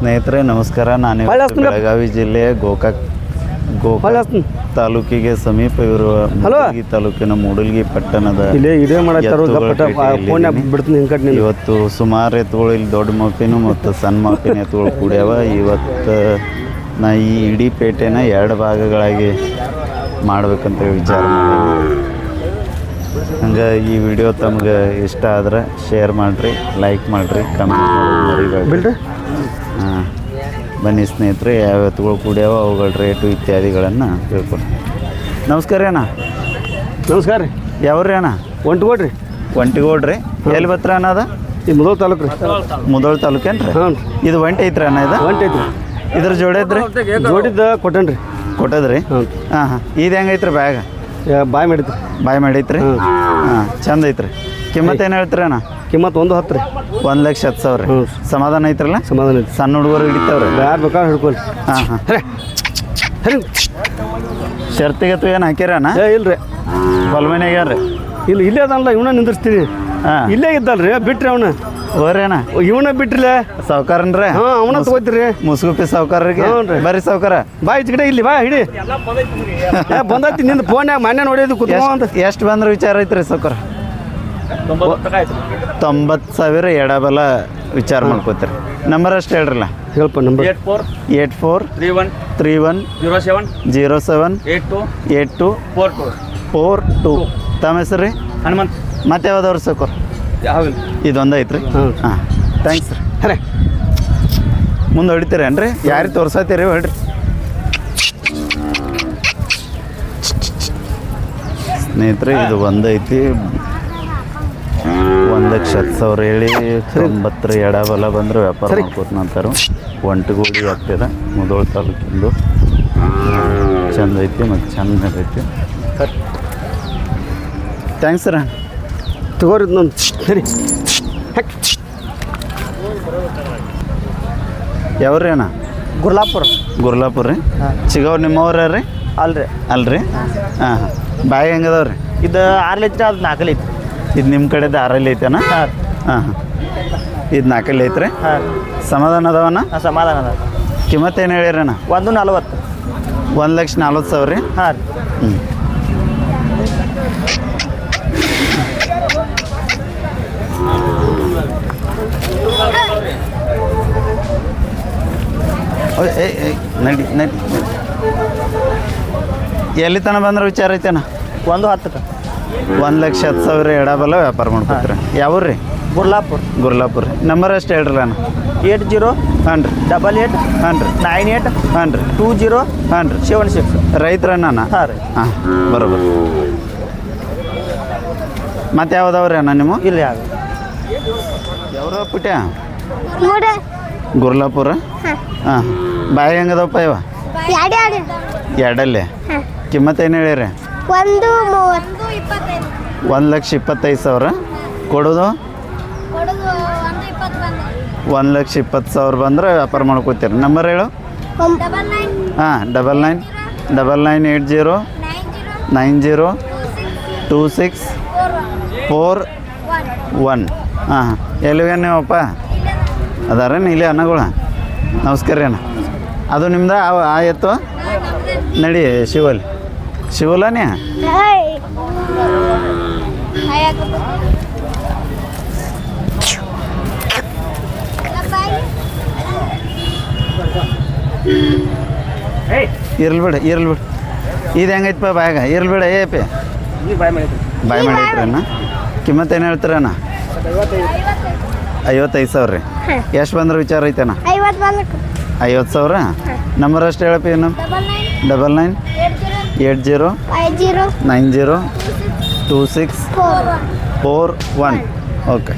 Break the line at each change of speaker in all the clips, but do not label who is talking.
ಸ್ನೇಹಿತರೆ ನಮಸ್ಕಾರ. ನಾನು ಇವತ್ತು ಬೆಳಗಾವಿ ಜಿಲ್ಲೆಯ ಗೋಕಾಕ್ ಗೋಕಾಕ್ ತಾಲೂಕಿಗೆ ಸಮೀಪ ಇರುವ ಮೂಡಲ್ಗಿ ತಾಲೂಕಿನ ಮೂಡಲ್ಗಿ ಪಟ್ಟಣದ ಇವತ್ತು ಸುಮಾರು ಎತ್ತುಗಳು ಇಲ್ಲಿ ದೊಡ್ಡ ಮಾಪಿನ ಮತ್ತು ಸಣ್ಣ ಮಾಪಿನ ಎತ್ತುಗಳು ಕೂಡ್ಯಾವ. ಇವತ್ತು ನಾ ಈ ಇಡೀ ಪೇಟೆನ ಎರಡು ಭಾಗಗಳಾಗಿ ಮಾಡ್ಬೇಕಂತ ವಿಚಾರ ಹಂಗ ಹಂಗೆ ಈ ವಿಡಿಯೋ ತಮ್ಗೆ ಇಷ್ಟ ಆದ್ರೆ ಶೇರ್ ಮಾಡಿರಿ ಲೈಕ್ ಮಾಡಿರಿ ಕಮೆಂಟ್
ಮಾಡ್ರಿ
ಹಾಂ. ಬನ್ನಿ ಸ್ನೇಹಿತರೆ ಯಾವ ಎತ್ತುಗಳು ಕೂಡ್ಯಾವ ಅವುಗಳ ರೇಟು ಇತ್ಯಾದಿಗಳನ್ನು ತಿಳ್ಕೊಂಡು ನಮಸ್ಕಾರ ಅಣ್ಣ.
ನಮಸ್ಕಾರ ರೀ.
ಯಾವ್ರಿ ಅಣ್ಣ? ಒಂಟಿಗೋಡ್ರಿ ಎಲ್ಲಿ ಬತ್ರ ಅದ?
ಈ ಮುದೋಳ್ ತಾಲೂಕು ರೀ.
ಮುದೋಳ ತಾಲೂಕೇನ್ರಿ
ರೀ.
ಇದು ಒಂಟಿ ಐತ್ರಿ ಅಣ್ಣ ಇದು?
ಒಂಟಿ ಐತ್ರಿ.
ಇದ್ರ ಜೋಡಿ ಐತ್ರಿ?
ಜೋಡಿದ್ದ ಕೊಟ್ಟೇನ್ರಿ
ಕೊಟ್ಟದ್ರಿ
ಹಾಂ.
ಹಾಂ ಹಾಂ. ಇದು ಹೆಂಗೈತ್ರಿ ಬ್ಯಾಗ?
ಬಾಯ್ ಮಾಡಿದ್ರಿ.
ಬಾಯ್ ಮಾಡೈತ್ರಿ. ಹಾಂ ಚಂದ ಐತ್ರಿ. ಕಿಮ್ಮತ್ತು ಏನು ಹೇಳ್ತೀರಿ ಅಣ್ಣ?
ಕಿಮ್ಮತ್ ಒಂದು ಹತ್ತು ರೀ.
ಒಂದು ಲಕ್ಷ ಹತ್ತು ಸಾವಿರ.
ಹ್ಞೂ.
ಸಮಾಧಾನ ಐತ್ರಲ್ಲ?
ಸಮಾಧಾನ ಐತಿ
ಸಣ್ಣ ಹುಡುಗರು ಹಿಡಿತಾವ್ರಿ?
ಯಾರು ಬೇಕಾದ್ರೆ ಹಿಡ್ಕೊಳ್ಳಿ
ಹಾಂ ಹಾಂ.
ಹರಿ.
ಶರ್ತಿಗತ್ತು ಏನು ಹಾಕಿರಣ್ಣ
ಏ ಇಲ್ರಿ.
ಹೊಲ್ಮನೆಗೆ ರೀ
ಇಲ್ಲಿ ಇಲ್ಲೇ ಅದಲ್ಲ ಇವನ ನಿಂದಿರ್ಸ್ತೀನಿ.
ಹಾಂ.
ಇಲ್ಲೇ ಇದ್ದಲ್ರಿ ಬಿಟ್ರಿ ಅವನ.
ಹೋರೇನ
ಇವನ ಬಿಟ್ರಿ
ಸಾವುಕಾರನ್ರಿ?
ಹಾಂ ಅವನ ತಗೋತೀರಿ.
ಮುಸುಗುಪ್ಪಿ ಸಾವ್ಕಾರರಿಗೆ?
ಹ್ಞೂನ್ರಿ.
ಬರ್ರಿ ಸಾವ್ಕಾರ.
ಬಾ ಈಚೆ ಕಡೆ ಇಲ್ಲಿ ಬಾ ಹಿಡಿ. ಏ ಬಂದೈತಿ ನಿಂದು ಫೋನ್ಯಾಗ ಮನೆ ನೋಡಿದ್ದು ಕುತ್ಕೊಂಡ್
ಎಷ್ಟು ಬಂದ್ರೆ ವಿಚಾರ ಐತ್ರಿ ಸಾವ್ಕಾರ? ತೊಂಬತ್ತು ಸಾವಿರ ಎಡಬಲ ವಿಚಾರ ಮಾಡ್ಕೋತೀರಿ. ನಂಬರ್ ಅಷ್ಟು ಹೇಳ್ರಲ್ಲ?
ಹೇಳಪ್ಪ number
eight four
eight four
three one
three one
zero seven
zero seven
eight two
eight two
four two
four two. ತಮ್ಮ ಹೆಸರು ರೀ?
ಹನುಮಂತ್.
ಮತ್ತೆ ಯಾವ್ದವ್ರು ಸಕೋರ್
ಯಾವಿಲ್ಲ
ಇದೊಂದು ಐತ್ರಿ?
ಹಾಂ.
ಹಾಂ. ಥ್ಯಾಂಕ್ಸ್ ರೀ.
ಅರೆ
ಮುಂದೆ ಹೊಡಿತೀರೇನ್ರಿ? ಯಾರಿಗೆ ತೋರ್ಸತ್ತೀರಿ ಹೇಳ್ರಿ. ಸ್ನೇಹಿತರೆ ಇದು ಒಂದೈತಿ. ಒಂದು ಲಕ್ಷ ಹತ್ತು ಸಾವಿರ ಹೇಳಿ ತೊಂಬತ್ತರ ಎಡಬಲ ಬಂದರೆ ವ್ಯಾಪಾರ. ಮಾಡ್ಕೋತ ನಂತರ ಒಂಟಗೋಡಿ ಆಗ್ತದೆ ಮುದೋಳ ತಾಲೂಕಿಂದು. ಚಂದ ಐತಿ ಮತ್ತು ಚಂದ ಐತಿ. ಥ್ಯಾಂಕ್ಸ್ ಸರ್
ತಗೋರಿ ನಾನು ಸರಿ.
ಯಾವ್ರಿ ಅಣ್ಣ?
ಗುರ್ಲಾಪುರ.
ಗುರ್ಲಾಪುರ ರೀ? ಚಿಗವ್ ನಿಮ್ಮವ್ರ ರೀ
ಅಲ್ರಿ.
ಅಲ್ರಿ? ಹಾಂ. ಹಾಂ ಬಾಯಿ ಹೆಂಗದವ್ರಿ?
ಇದು ಆರು ಲೀಟ್ರ್ ಅದು ನಾಲ್ಕು ಲೀಟ್ರ್.
ಇದು ನಿಮ್ಮ ಕಡೆ ದಾರಲ್ಲಿ ಐತೆನ?
ಹಾಂ.
ಹಾಂ ಇದು ನಾಲ್ಕಲ್ಲಿ ಐತ್ರಿ?
ಹಾಂ.
ಸಮಾಧಾನ ಅದಾವಣ್ಣ?
ಸಮಾಧಾನ ಅದ
ಕಿಮ್ಮತ್ ಏನು ಹೇಳಿರಣ್ಣ
ಒಂದು ನಲ್ವತ್ತು.
ಒಂದು ಲಕ್ಷ ನಲ್ವತ್ತು ಸಾವಿರ ರೀ?
ಹಾಂ
ಹ್ಞೂ ನಡಿ ನಡಿ. ಎಲ್ಲಿ ತನಕ ಬಂದ್ರೆ ವಿಚಾರ ಐತೆನ?
ಒಂದು ಹತ್ತಕ್ಕೆ.
ಒಂದು ಲಕ್ಷ ಹತ್ತು ಸಾವಿರ ಎಡಬಲ್ಲ ವ್ಯಾಪಾರ ಮಾಡ್ಕೊತೀರ. ಯಾವ್ರಿ ರೀ
ಗುರ್ಲಾಪುರ್.
ಗುರ್ಲಾಪುರ. ರೀ ನಂಬರ್ ಅಷ್ಟು ಹೇಳ್ರಿ ನಾನು
ಏಟ್ ಜೀರೋ
ಹಾಂ ರೀ.
ಡಬಲ್ ಏಟ್
ಹಾಂ ರೀ.
ನೈನ್ ಏಟ್
ಹಾಂ ರೀ.
ಟೂ ಜೀರೋ
ಹಾಂ ರೀ.
Seven six.
ರೈತರಣ್ಣ
ಹಾಂ ರೀ.
ಹಾಂ ಬರೋಬರ್. ಮತ್ತೆ ಯಾವ್ದವ್ರಿ ಅಣ್ಣ ನಿಮ್ಮ?
ಇಲ್ಲಿ
ಯಾವ ಪುಟ್ಯ? ಗುರ್ಲಾಪುರ? ಹಾಂ. ಬಾಯಿ ಹೆಂಗದವಪ್ಪ ಇವ?
ಎರಡು ಎರಡು
ಎರಡಲ್ಲೇ? ಕಿಮ್ಮತ್ತೇನು ಏನು ಹೇಳಿರಿ?
ಒಂದು ಮೂವತ್ತು.
ಒಂದು ಲಕ್ಷ ಇಪ್ಪತ್ತೈದು ಸಾವಿರ. ಕೊಡೋದು?
ಒಂದು
ಲಕ್ಷ ಇಪ್ಪತ್ತು ಸಾವಿರ ಬಂದ್ರೆ ವ್ಯಾಪಾರ ಮಾಡ್ಕೋತೀರಿ. ನಂಬರ್ ಹೇಳು. ಹಾಂ double nine double nine eight zero
nine zero two six four one
ಹಾಂ ಎಲ್ಲಿಗೆ ನೀವಪ್ಪ? ಅದಾರೇನು? ಇಲ್ಲಿ ಅನ್ನಗಳು. ನಮಸ್ಕಾರ ರೀ ಅಣ್ಣ. ಅದು ನಿಮ್ದು ಆ ಎತ್ತು? ನಡಿ, ಶಿವಲ್. ಶಿವಲನೇ ಇರ್ಲಿ ಬಿಡು ಇರ್ಲಿ ಬಿಡು. ಇದು ಹೆಂಗೈತಪ್ಪ ಬಾಯಾಗ? ಇರ್ಲಿ ಬಿಡ ಏ ಪಿ.
ಬಾಯ್ ಮಾಡಿದ್ರಿ
ಬಾಯ್ ಅಣ್ಣ. ಕಿಮ್ಮತ್ತು ಏನು ಹೇಳ್ತೀರಣ್ಣ ಐವತ್ತೈದು ಸಾವಿರ ರೀ. ಎಷ್ಟು ಬಂದ್ರೆ ವಿಚಾರ ಐತೆಣ್ಣ?
ಐವತ್ತು
ಸಾವಿರ? ನಂಬರ್ ಅಷ್ಟು ಹೇಳಪ್ಪ ಏನು
double nine. Eight zero.
Nine zero? Two six
four one
four one okay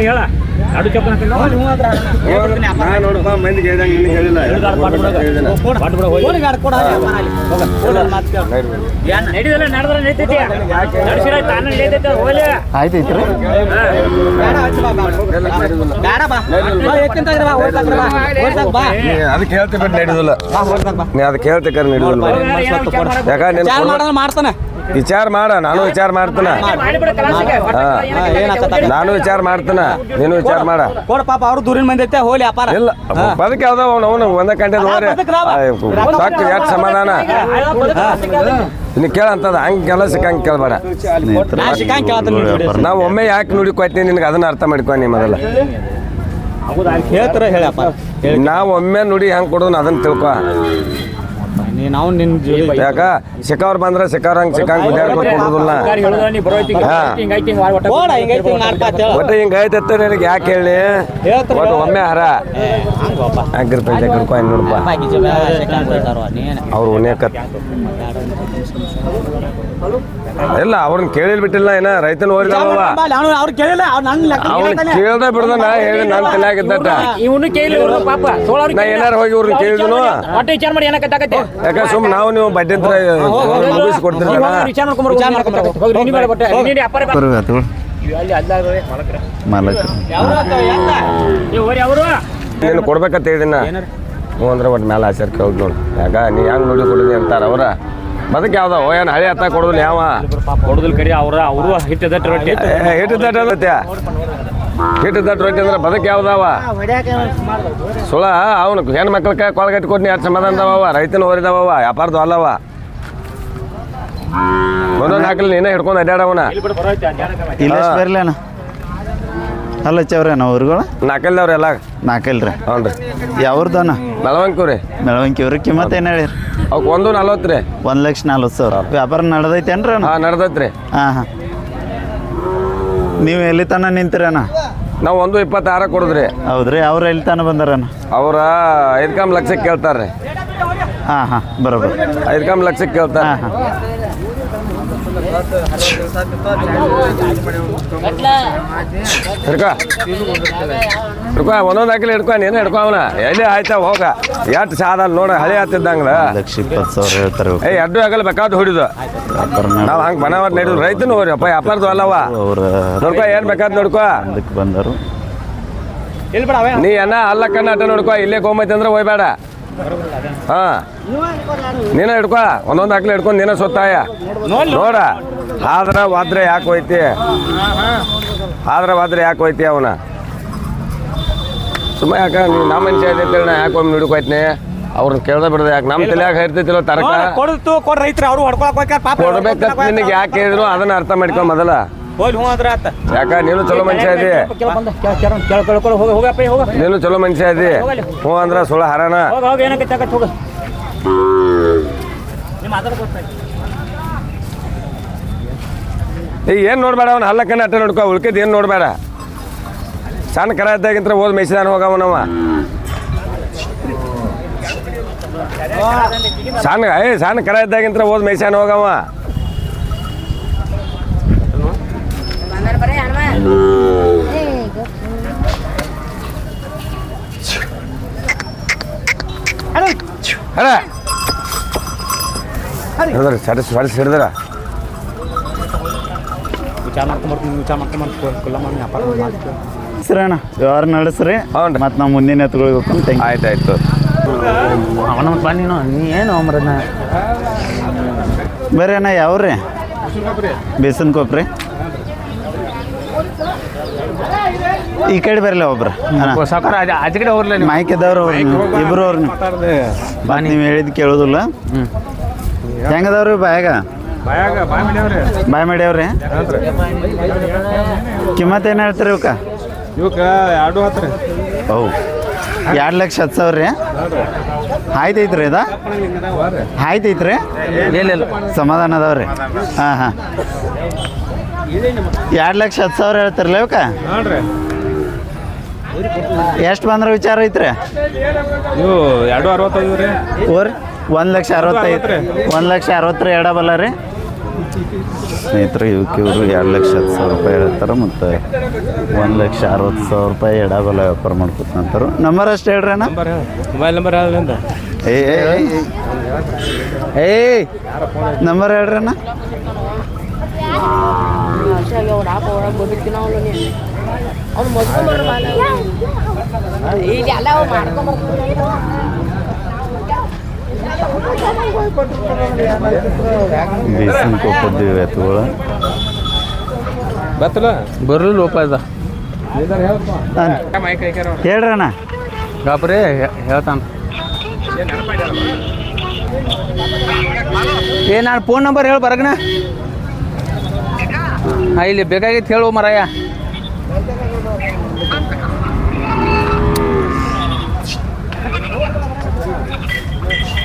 ಹೇಳ ನೋಡಪ್ಪ ಮಂದಿಗೆ ಹೇಳ್ದಂಗೆ ನಿನಗೆ ಹೇಳಿಲ್ಲ ಅದಕ್ಕೆ ಹೇಳ್ತಿ ಬಿಟ್ಟು ನಡೆಯೋದಿಲ್ಲ ನೀ ಅದಕ್ಕೆ ನಡೆಯೋದಿಲ್ಲ
ಮಾಡ್ತಾನೆ.
ವಿಚಾರ ಮಾಡ ನಾನು ವಿಚಾರ ಮಾಡ್ತಾನ. ನಾನು ವಿಚಾರ ಮಾಡ್ತಾನ ನೀನು ವಿಚಾರ ಮಾಡ.
ಕೊಡ ಪಾಪ ಅವ್ರು ದೂರಿನ ಮಂದಿ ಐತೆ ಹೋಲಿ ಅಪಾರ
ಇಲ್ಲ ಬದಕ ಯಾವ್ದೋ ಅವ್ನು ಅವನು ಒಂದ ಗಂಟೆ ಹೋದ್ರೆ ಸಾಕು ಎಷ್ಟು ಸಮಾಧಾನ? ಇನ್ನು ಕೇಳಂತದ ಹಂಗೆ ಕೆಲಸ
ಸಿಕ್ಕಂಗೆ
ಕೇಳಬೇಡ. ವ್ಯಾಪಾರ.
ನಾವು ಒಮ್ಮೆ ಯಾಕೆ ನುಡಿ ಕೊಯ್ತೀನಿ ನಿನಗೆ ಅದನ್ನ ಅರ್ಥ ಮಾಡ್ಕೊ ನೀ ಮೊದಲ.
ಹೇಳ್ತಾರ ಹೇಳಪ್ಪ.
ನಾವು ಒಮ್ಮೆ ನುಡಿ ಹೆಂಗೆ ಕೊಡೋದು ಅದನ್ನ ತಿಳ್ಕೊ.
ನೀ ನಾವು ನಿನ್ ಜೊತೆ
ಯಾಕ ಸಿಕ್ಕವ್ರು ಬಂದ್ರೆ ಸಿಕ್ಕವ್ರ ಹಂಗೆ ಸಿಕ್ಕಂಗೆ ಗುದ್ದಾಡ್ಕೊಂಡು ಕೊಡೋದಿಲ್ಲ
ಹಿಂಗ್ ಒಟ್ಟ
ಹಿಂಗ್
ಹಿಂಗೆ ಐತೆ ನಿನಗೆ ಯಾಕೆ ಹೇಳಿ ಒಟ್ಟು ಒಮ್ಮೆ ಹರ
ಅಪ್ಪ ಗಿಜಿ ಬ್ಯಾ, ಸೆಕೆಂಡ್ ಕೊಡ್ತಾರವ್ವ, ನೀನ್
ಅವ್ರು ಉನೇಕತ್ ಇಲ್ಲ ಅವ್ರನ್ನ ಕೇಳಿಲ್ ಬಿಟ್ಟಿಲ್ಲ ಏನ ರೈತನ
ಅವ್ನು ಅವ್ರು ಕೇಳಿಲ್ಲ ಅವ್ರು ನನ್ನ ಲೆಕ್ಕ
ಅವ್ನ
ಕೇಳ್ತಾನೆ.
ಕೇಳ್ದ ಬಿಡ್ದ ನಾ ಹೇಳಿ ನನ್ನ ತಲೆಯಾಗಿದ್ದಟ
ಇವನು ಕೇಳಿ ಪಾಪ. ಸೋಳವ್ರು
ನಾ ಏನಾರ ಹೋಗಿ ಇವ್ರನ್ನ ಕೇಳಿದ್ನು?
ಒಟ್ಟು ವಿಚಾರ ಮಾಡಿ ಏನಕತ್ತಾಗತ್ತೆ
ಯಾಕ ಸುಮ್ ನಾವು ನೀವು ಬಡ್ಡಿ ಮುಗಿಸಿ
ವಿಚಾರ ವಿಚಾರ ನೀನು ಬೇಡ ಬಟ್ಟೆ ನೀನು ವ್ಯಾಪಾರ ಬೇಡ.
ಬರ್ಬೇಕು ಆತು.
ಅಲ್ಲಿ ಅಲ್ಲಾಗ್ರೆ ಮಾಲಕ್ರ.
ಮಾಲಕರು.
ಯಾವ್ದು ಆತು,
ಹೋರಿ ಅವರು.
ನೀನು ಕೊಡ್ಬೇಕಂತ ಹೇಳಿನ ಹ್ಞೂ ಅಂದ್ರೆ ಒಟ್ಟು ಮೇಲೆ ಆಚಾರ ಕೇಳ್ದು ನೋಡಿ. ಯಾಕ ನೀ ಹೆಂಗ್ ನೋಡಿ ಕೊಡಿದಿ ಅಂತಾರ ಅವ್ರ? ಬದಕ್ ಯಾವ್ದಾವ ಏನ್ ಹಳೆ ಹತ್ತ ಕೊಡುದಿಲ್ಲ ಯಾವ?
ಕೊಡುದಿಲ್ಲ ಕರಿ ಅವ್ರ ಅವರು ಹಿಟ್ಟದ ರೊಟ್ಟಿ.
ಹಿಟ್ಟು ದಟ್ಟ ಮತ್ತೆ ಹಿಟ್ಟು ದಟ್ಟ ರೊಟ್ಟಿ ಅಂದ್ರೆ ಬದಕ್ ಯಾವ್ದಾವ? ಸುಳ ಅವನು ಹೆಣ್ಣು ಮಕ್ಕಳ ಕೈ ಕೊಳಗಟ್ಟಿ ಕೊಟ್ಟು ಎರಡು ಸಮಾಧಾನದವ ರೈತನ ಓರಿದವ ವ್ಯಾಪಾರದ ಅಲ್ಲವ. ಒಂದೊಂದು ಹಾಕಲಿ ನೀನೇ ಹಿಡ್ಕೊಂಡು ಅಡ್ಯಾಡವನ.
ಇಲ್ಲಿ ಬಿಡು ಬರೋಯ್ತು
ಇಲ್ಲ
ಹಾ.
ಬರ್ಲೇನ ಎಲ್ಲ? ಅವ್ರುಗಳು ನಾಲ್ಕಲ್ರಿ
ಹ್ಞೂ ರೀ
ಯಾವ್ರದನ?
ನಲವಂಕು ರೀ
ಮೆಳವಂಕಿ ಅವ್ರ ಕಿಮ್ಮತ್ ಏನು ಹೇಳಿರಿ?
ಅವಕ್ಕೆ ಒಂದು ನಲ್ವತ್ತು ರೀ.
ಒಂದು ಲಕ್ಷ ನಲ್ವತ್ತು ಸಾವಿರ. ವ್ಯಾಪಾರ ನಡೆದೈತೇನ್ರಿ ಅಣ್ಣ?
ಹಾಂ ನಡ್ದೈತೆ ರೀ.
ಹಾಂ ಹಾಂ. ನೀವು ಎಲ್ಲಿ ತನ ನಿಂತಿರಣ್ಣ
ನಾವು ಒಂದು ಇಪ್ಪತ್ತಾರ ಕೊಡುದ್ರಿ.
ಹೌದ್ರಿ ಅವ್ರು ಎಲ್ಲಿ ತನ ಬಂದಾರಣ್ಣ
ಅವ್ರ ಐದು ಕಮ್ ಲಕ್ಷಕ್ಕೆ ಕೇಳ್ತಾರೆ ರೀ
ಹಾಂ ಹಾಂ ಬರೋಬರ್.
ಐದು ಕಮ್ ಲಕ್ಷಕ್ಕೆ ಕೇಳ್ತಾರೆ
ಹಾಂ ಹಾಂ.
ಹಿಡ್ಕೊ. ಹಿಡ್ಕೊ ಒಂದೊಂದು ಹಾಕಿಲ್ಲ ಹಿಡ್ಕೊ ನೀನು ಹಿಡ್ಕೊ ಅವನ. ಎಲ್ಲಿ ಆಯ್ತಾ ಹೋಗ? ಎಷ್ಟು ಸಾಧ ನೋಡ ಹಳೆ ಹತ್ತಿದ್ದಂಗ
ಲಕ್ಷ ಇಪ್ಪತ್ತು ಸಾವಿರ ಹೇಳ್ತಾರೆ
ಏ ಎರಡು ಆಗಲ್ಲ ಬೇಕಾದ ಹೊಡಿದು. ನಾವು ಹಂಗೆ ಬನವರ್ ನಡೆದು ರೈತನು ಹೋರಿ ಅಪ್ಪ ವ್ಯಾಪಾರದು ಅಲ್ಲವ.
ಅವ್ರ
ನೋಡ್ಕೊ ಏನು ಬೇಕಾದ್ ನೋಡ್ಕೊ.
ಅದಕ್ಕೆ ಬಂದರು.
ನೀ ಅನ್ನ ಅಲ್ಲ ಕಣ್ಣ ಅಟ್ಟ ನೋಡ್ಕೊ ಇಲ್ಲೇ ಗೋಮತಿ ಅಂದ್ರೆ ಹೋಯ್ಬೇಡ ಹಾಂ. ನೀನ ಹಿಡ್ಕೊ ಒಂದೊಂದು ಹಾಕ್ಲಿ ಹಿಡ್ಕೊಂಡು ನೀನ ಸೊತ್ತಾಯ. ನೋಡ ಆದ್ರ ವಾದ್ರೆ ಯಾಕೆ ಹೋಯ್ತಿ? ಆದ್ರ ವಾದ್ರೆ ಯಾಕೆ ಹೋಯ್ತಿ ಅವನ? ಸುಮ್ಮ ಯಾಕೆ ನೀವು ನಮ್ಮ ಮನುಷ್ಯ ಐತೈತಿ ನಾ ಯಾಕೆ ಒಮ್ಮೆ ಹಿಡ್ಕೊಯ್ತೀನಿ ಅವ್ರನ್ನ ಕೇಳ್ದ ಬಿಡ್ದೆ ಯಾಕೆ? ನಮ್ಮ ತಲೆಯಾಗ ಹರಿತೈತಿಲ್ಲ ತರಕ?
ಕೊಡ್ತು ಕೊಡ್ ರೈತರು ಅವ್ರು ಹೊಡ್ಕೊಳಕ್ ಹೋಗ್ಯಾರ ಪಾಪ
ಕೊಡ್ಬೇಕು ನಿನಗೆ ಯಾಕೆ ಹೇಳಿದ್ರು ಅದನ್ನ ಅರ್ಥ ಮಾಡ್ಕೊ ಮೊದಲ.
ಹೋಗ್ಲಿ ಹ್ಞೂ ಅದ್ರ ಆತ.
ಯಾಕ ನೀನು ಚಲೋ ಮನುಷ್ಯ
ಹೋಗ ಹೋಗಪ್ಪ ಹೋಗ.
ನೀನು ಚಲೋ ಮನುಷ್ಯ ಹ್ಞೂ ಅಂದ್ರ ಸುಳ ಹರಣ.
ಹೋಗ ಹೋಗ ಏನಕ್ಕೆ ತಗತ್ ಹೋಗ.
ಈಗ ಏನು ನೋಡ್ಬೇಡ ಅವ್ನು? ಹಲ್ಲಕ್ಕನ ಅಟ್ಟ ನೋಡ್ಕೊ ಉಳ್ಕಿದ್ ಏನು ನೋಡ್ಬೇಡ? ಸಣ್ಣ ಕರ ಇದ್ದಾಗಿಂತ ಓದ್ ಮೇಯ್ಸಿದಾನ ಹೋಗವನವ ಸಣ್ಣ ಏ ಸಣ್ಣ ಕರ ಇದ್ದಾಗಿಂತ ಓದ್ ಮೇಯ್ಸಾನ ಹೋಗವ
ಮಾಡಿ ವ್ಯಾಪಾರ ಮಾಡ್ತೀವಿ
ಸರಿ ಅಣ್ಣ ವ್ಯವಹಾರ ನಡೆಸ್ರಿ
ಹ್ಞೂ.
ಮತ್ತು ನಾವು ಮುಂದಿನ ಎತ್ಕೊಳ್ಬೇಕು ಅಂತ ಆಯ್ತು
ಆಯ್ತು
ಅವನ ಬನ್ನಿ ನೀ ಏನು ಅಮ್ರನ
ಬೇರೆ ಅಣ್ಣ ಯಾವ್ರಿ ಬೇಸನ್ ಕೊಪ್ರಿ ಈ ಕಡೆ ಬರಲ್ಲ ಒಬ್ರು.
ಸಾಕಾರ ಆಚೆ ಕಡೆ ಹೋಗ್ರಲ್ಲ ನೀವು.
ಮೈಕ್ ಇದ್ದವ್ರು ಅವ್ರು ನೀವು. ಇಬ್ರು ಅವ್ರು ನೀವು. ಬಾ ನೀವು ಹೇಳಿದ್ ಕೇಳೋದಿಲ್ಲ. ಹೆಂಗದವ್ರಿ ಬಾಯಾಗ? ಬಾಯ್ ಮಾಡ್ಯಾವ್ರಿ. ಕಿಮ್ಮತ್ ಏನು ಹೇಳ್ತೀರಿ ಇವಕ್ಕ?
ಇವಕ್ಕ ಎರಡು ಹತ್ತು
ಹೌ ಎರಡು ಲಕ್ಷ ಹತ್ತು ಸಾವಿರ ರೀ? ಆಯ್ತೈತ್ರಿ ಇದ? ಆಯ್ತೈತ್ರಿ?
ಇಲ್ಲ
ಸಮಾಧಾನ ಅದಾವ್ರಿ. ಹಾಂ ಹಾಂ. ಎರಡು ಲಕ್ಷ ಹತ್ತು ಸಾವಿರ ಹೇಳ್ತಿರಲ್ಲ ಇವಕ್ಕ? ಎಷ್ಟು ಬಂದ್ರೆ ವಿಚಾರ ಐತ್ರಿ?
ಇವು ಎರಡು ಅರವತ್ತೈದು ರೀ.
ಓರಿ ಒಂದು ಲಕ್ಷ ಅರವತ್ತೈದು. ಒಂದು ಲಕ್ಷ ಅರವತ್ತರ ಎಡಬಲ್ಲ ರೀ. ಸ್ನೇಹಿತರು ಇವಕ್ಕೆ ಇವರು ಎರಡು ಲಕ್ಷ ಹತ್ತು ಸಾವಿರ ರೂಪಾಯಿ ಹೇಳ್ತಾರೆ ಮತ್ತು ಒಂದು ಲಕ್ಷ ಅರವತ್ತು ಸಾವಿರ ರೂಪಾಯಿ ಎಡಬಲ ವ್ಯಾಪಾರ ಮಾಡ್ಕೊತಂತಾರೆ ನಂಬರ್ ಅಷ್ಟು ಹೇಳ್ರಿ ಅಣ್ಣ.
ಮೊಬೈಲ್ ನಂಬರ್ ಏಯ್
ಏ ಏ, ಏ, ಏ. ನಂಬರ್ ಹೇಳ್ರಿ ಅಣ್ಣ.
ಇದೆಲ್ಲ
ಬೀಸನ್ ಕೊಟ್ಟಿದ್ದೀವಿ ಎತ್ತುಗಳು.
ಬತ್ತಲ್ಲ
ಬರ್ಲಿ ಲೋಪ ಇದ.
ಹೇಳ್ರಿ ಅಣ್ಣ
ಗಾಬ್ರಿ ಹೇಳ್ತಾನ. ಏ ನಾನು ಫೋನ್ ನಂಬರ್ ಹೇಳಿ ಬರಗಣ ಇಲ್ಲಿ ಬೇಕಾಗಿತ್ತು ಹೇಳು ಮರಯ್ಯ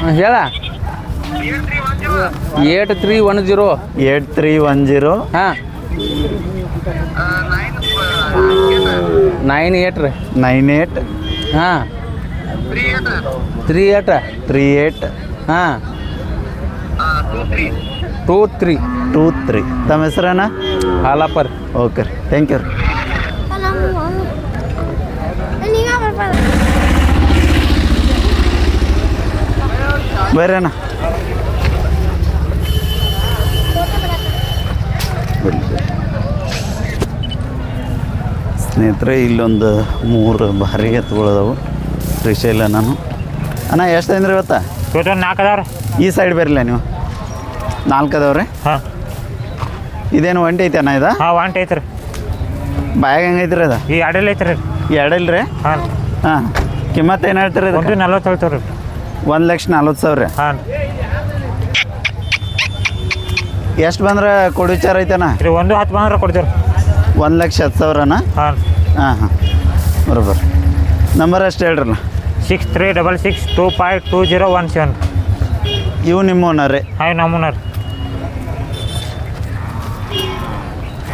ಹೇಳ. Eight three one zero.
Eight three one zero.
ಹಾಂ. ನೈನ್ ಏಟ್ ರೀ.
Nine eight.
ಹಾಂ. Three eight
three eight.
ಹಾಂ. Two three.
Two three. ತಮ್ಮ ಹೆಸರೇನಾ?
ಹಾಲಪ್ಪ ರೀ.
ಓಕೆ ರೀ. ಥ್ಯಾಂಕ್ ಯು ರೀ
ನೀವೇ ಬರ್ಬೋದು
ಬರ್ರಿ. ಸ್ನೇಹಿತರೆ ಇಲ್ಲೊಂದು ಮೂರು ಭಾರಿ ಎತ್ತುಗಳದಾವು. ಶ್ರೀಶೈಲ ನಾನು. ಅಣ್ಣ ಎಷ್ಟು ಅಂದ್ರೆ ಇವತ್ತ?
ಟೋಟಲ್ ನಾಲ್ಕು ಅದಾವ್ರಿ
ಈ ಸೈಡ್ ಬರಲಿಲ್ಲ ನೀವು? ನಾಲ್ಕು ಅದಾವ್ರಿ
ಹಾಂ.
ಇದೇನು ಒಂಟಿ ಐತೆ ಅಣ್ಣ ಇದು?
ಹಾಂ ವಾಂಟ್ ಐತ್ರಿ.
ಹೆಂಗೆ ಹೆಂಗೈತ್ರಿ ಅದ?
ಈ ಅಡೆಲ್ ಐತ್ರಿ.
ಎರಡಿಲ್ಲ ರೀ
ಹಾಂ.
ಹಾಂ. ಕಿಮ್ಮತ್ತು ಏನು ಹೇಳ್ತೀರಿ
ಒಂದು
ಇದಕ್ಕೆ?
ನಲ್ವತ್ತು ಹೇಳ್ತೀವಿ ರೀ
ಒಂದು ಲಕ್ಷ ನಲ್ವತ್ತು ಸಾವಿರ.
ಹಾಂ
ಎಷ್ಟು ಬಂದ್ರೆ ಕೊಡು ವಿಚಾರ
ರೀ ಒಂದು ಹತ್ತು ಬಂದ್ರೆ ಕೊಡ್ತೀವಿ ರೀ
ಒಂದು ಲಕ್ಷ ಹತ್ತು ಸಾವಿರನ?
ಹಾಂ
ಹಾಂ ಹಾಂ. ಬರೋಬ್ಬರ ನಂಬರ್ ಅಷ್ಟು ಹೇಳ್ರಲ್ಲ.
Six three double six two five two zero one seven
ಇವು ನಿಮ್ಮ ಓನರ್ ರೀ.
ಹಾಂ ನಮ್ಮ ಓನರ್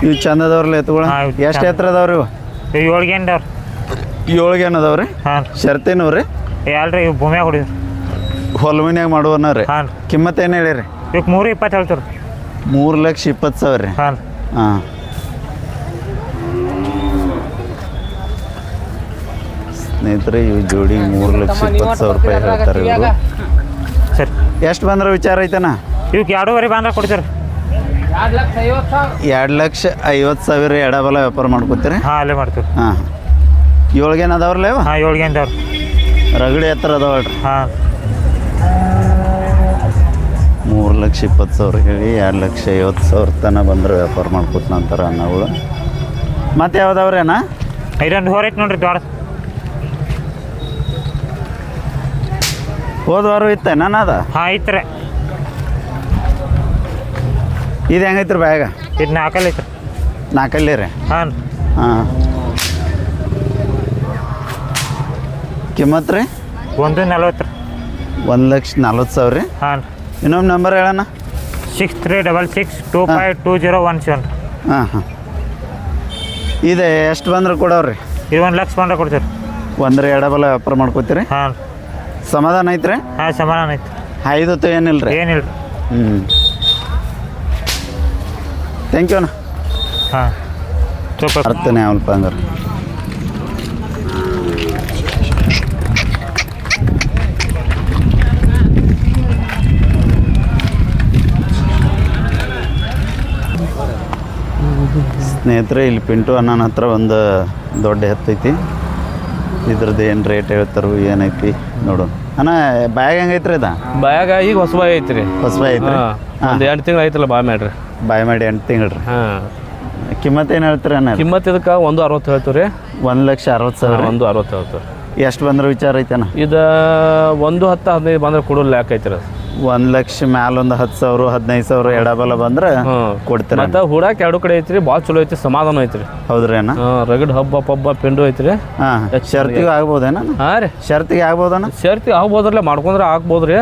ಇವು ಚಂದ ಅದಾವ್ರಲ್ಲ ಎತ್ತುಗಳು
ಹಾಂ, ಇವು
ಎಷ್ಟು
ಚಂದ.
ಎತ್ತರ ಅದಾವ್ರಿ ಇವು
ಏಳ್ಗೆ ಏನ್ರಿ
ಏಳ್ಗೆ ಅದಾವ್ರಿ
ಹಾಂ
ಶರ್ತೇನವ್ರಿ ರೀ?
ಅಲ್ರಿ ಇವು ಭೂಮಿಯಾಗ ಹೊಡಿದ್ರಿ.
ಹೊಲ್ಮಿನ್ಯಾಗ ಮಾಡುವನ ರೀ.
ಹಾಂ
ಕಿಮ್ಮತ್ತು ಏನು ಹೇಳಿರಿ?
ಇವಕ್ಕೆ ಮೂರು ಇಪ್ಪತ್ತು ಹೇಳ್ತೀವಿ
ಮೂರು ಲಕ್ಷ ಇಪ್ಪತ್ತು ಸಾವಿರ ರೀ.
ಹಾಂ
ಹಾಂ. ಸ್ನೇಹಿತರೆ ಇವು ಜೋಡಿ ಮೂರು ಲಕ್ಷ ಇಪ್ಪತ್ತು ಸಾವಿರ ರೂಪಾಯಿ ಹೇಳ್ತಾರೆ ಇವರು.
ಸರಿ.
ಎಷ್ಟು ಬಂದ್ರೆ ವಿಚಾರ ಐತನ?
ಇವಕ್ಕೆ ಎರಡೂವರೆ ಬಂದ್ರೆ ಕೊಡ್ತೀರಿ
ಎರಡು ಲಕ್ಷ ಐವತ್ತು ಸಾವಿರ. ಎಡಬಲ ವ್ಯಾಪಾರ ಮಾಡ್ಕೊತೀರಿ?
ಹಾಂ ಅಲ್ಲೇ ಮಾಡ್ತೀವಿ
ಹಾಂ. ಏಳ್ಗೇನು ಅದಾವ್ರಲ್ಲ
ಹಾಂ ಏಳ್ಗೇನು
ರಗಡಿ ಹತ್ರ ಅದಾವಲ್ರಿ.
ಹಾಂ.
ಮೂರು ಲಕ್ಷ ಇಪ್ಪತ್ತು ಸಾವಿರ ಹೇಳಿ ಎರಡು ಲಕ್ಷ ಐವತ್ತು ಸಾವಿರ ತನಕ ಬಂದ್ರೆ ವ್ಯಾಪಾರ ಮಾಡ್ಕೊತ ಅಂತಾರೆ ಅನ್ನಗಳು ಮತ್ತೆ ಯಾವ್ದಾವ್ರೇನ ಅಣ್ಣ?
ಐದೊಂದು ಹೋರ್ ಐತೆ ನೋಡ್ರಿ ದೊಡ್ಡ
ಹೋದ ವಾರ ಇತ್ತ ನಾನು ಅದ?
ಹಾಂ ಐತ್ರಿ
ಇದು ಹೆಂಗೈತ್ರಿ ಬ್ಯಾಗ?
ಇದು ನಾಲ್ಕಲ್ಲಿ ಐತ್ರಿ.
ನಾಲ್ಕಲ್ಲಿ ರೀ?
ಹಾಂ.
ಹಾಂ. ಕಿಮ್ಮತ್ತು ರೀ?
ಒಂದು ನಲ್ವತ್ತು ರೀ.
ಒಂದು ಲಕ್ಷ ನಲ್ವತ್ತು ಸಾವಿರ ರೀ?
ಹಾಂ.
ಇನ್ನೊಂದು ನಂಬರ್ ಹೇಳೋಣ
six three double six two five two zero one seven
ಹಾಂ ಹಾಂ. ಇದೆ ಎಷ್ಟು ಬಂದ್ರೆ ಕೊಡೋರಿ
ಇದು ಒಂದು ಲಕ್ಷ ಬಂದ್ರೆ ಕೊಡ್ತೀರಿ. ರೀ
ಒಂದ್ರ ಎಡಬಲ ವ್ಯಾಪಾರ ಮಾಡ್ಕೋತೀರಿ?
ಹಾಂ.
ಸಮಾಧಾನ ಐತ್ರಿ?
ಹಾಂ ಸಮಾಧಾನ ಐತಿ
ಹೊತ್ತು ಏನಿಲ್ಲ ರೀ
ಏನಿಲ್ಲ ರೀ
ಹ್ಞೂ ಥ್ಯಾಂಕ್ ಯು ಅಣ್ಣ.
ಹಾಂ. ಬರ್ತೇನೆ
ಅರ್ಥನೇ ಅವಲ್ಪ ಹಂಗಾರೆ. ಸ್ನೇಹಿತರೆ ಇಲ್ಲಿ ಪಿಂಟು ಅಣ್ಣನ ಹತ್ರ ಒಂದು ದೊಡ್ಡ ಎತ್ತೈತಿ ಇದ್ರದ್ದು ಏನು ರೇಟ್ ಹೇಳ್ತಾರು ಏನೈತಿ ನೋಡು ಅಣ್ಣ ಬ್ಯಾಗ್ ಹೆಂಗೈತ್ರಿ ಅದ?
ಬಾಯಾಗ ಈಗ ಹೊಸಬಾಯಿ ಐತ್ರಿ.
ಹೊಸ ಐತ್ರಿ?
ಹಾಂ ಒಂದು ಎಂಟು ತಿಂಗಳು ಐತಲ್ಲ ಬಾಯ್ ಮಾಡ್ರಿ
ಬಾಯ್ ಮಾಡಿ ಎಂಟು ತಿಂಗಳು. ರೀ
ಹಾಂ.
ಕಿಮ್ಮತ್ತು ಏನು ಹೇಳ್ತೀರಿ ಅಣ್ಣ?
ಕಿಮ್ಮತ್ ಇದಕ್ಕೆ ಒಂದು ಅರವತ್ತು ಹೇಳ್ತೀವಿ ರೀ
ಒಂದು ಲಕ್ಷ ಅರವತ್ತು ಸಾವಿರ.
ಒಂದು ಅರವತ್ತು ಹೇಳ್ತೀವಿ
ಎಷ್ಟು ಬಂದ್ರೆ ವಿಚಾರ ಐತಣ್ಣ?
ಇದು ಒಂದು ಹತ್ತು ಹದಿನೈದು ಬಂದ್ರೆ ಕೊಡೋಲ್ಲ ಲ್ಯಾಕ್ ಐತ್ರಿ ಅದು.
ಒಂದು ಲಕ್ಷ ಮ್ಯಾಲ ಒಂದ್ ಹತ್ತು ಸಾವಿರ ಹದಿನೈದು ಸಾವಿರ ಎಡಬಲ ಬಂದ್ರೆ ಕೊಡ್ತೀರ.
ಮತ್ತು ಹುಡಾಕ್ ಎರಡು ಕಡೆ ಐತ್ರಿ ಭಾಳ ಚಲೋ ಐತಿ ಸಮಾಧಾನ ಐತ್ರಿ.
ಹೌದ್ರೇನ?
ಹಾಂ ರಗಡ್ ಹಬ್ಬ ಪಬ್ಬ ಪಿಂಡು ಐತ್ರಿ.
ಹಾಂ ಶರ್ತಿಗೆ ಆಗ್ಬೋದೇನ?
ಹಾಂ ರೀ.
ಶರ್ತಿಗೆ ಆಗ್ಬೋದನ?
ಸೇರ್ತಿ ಆಗ್ಬೋದ್ರಲ್ಲ ಮಾಡ್ಕೊಂಡ್ರೆ ಆಗ್ಬೋದ್ರಿ.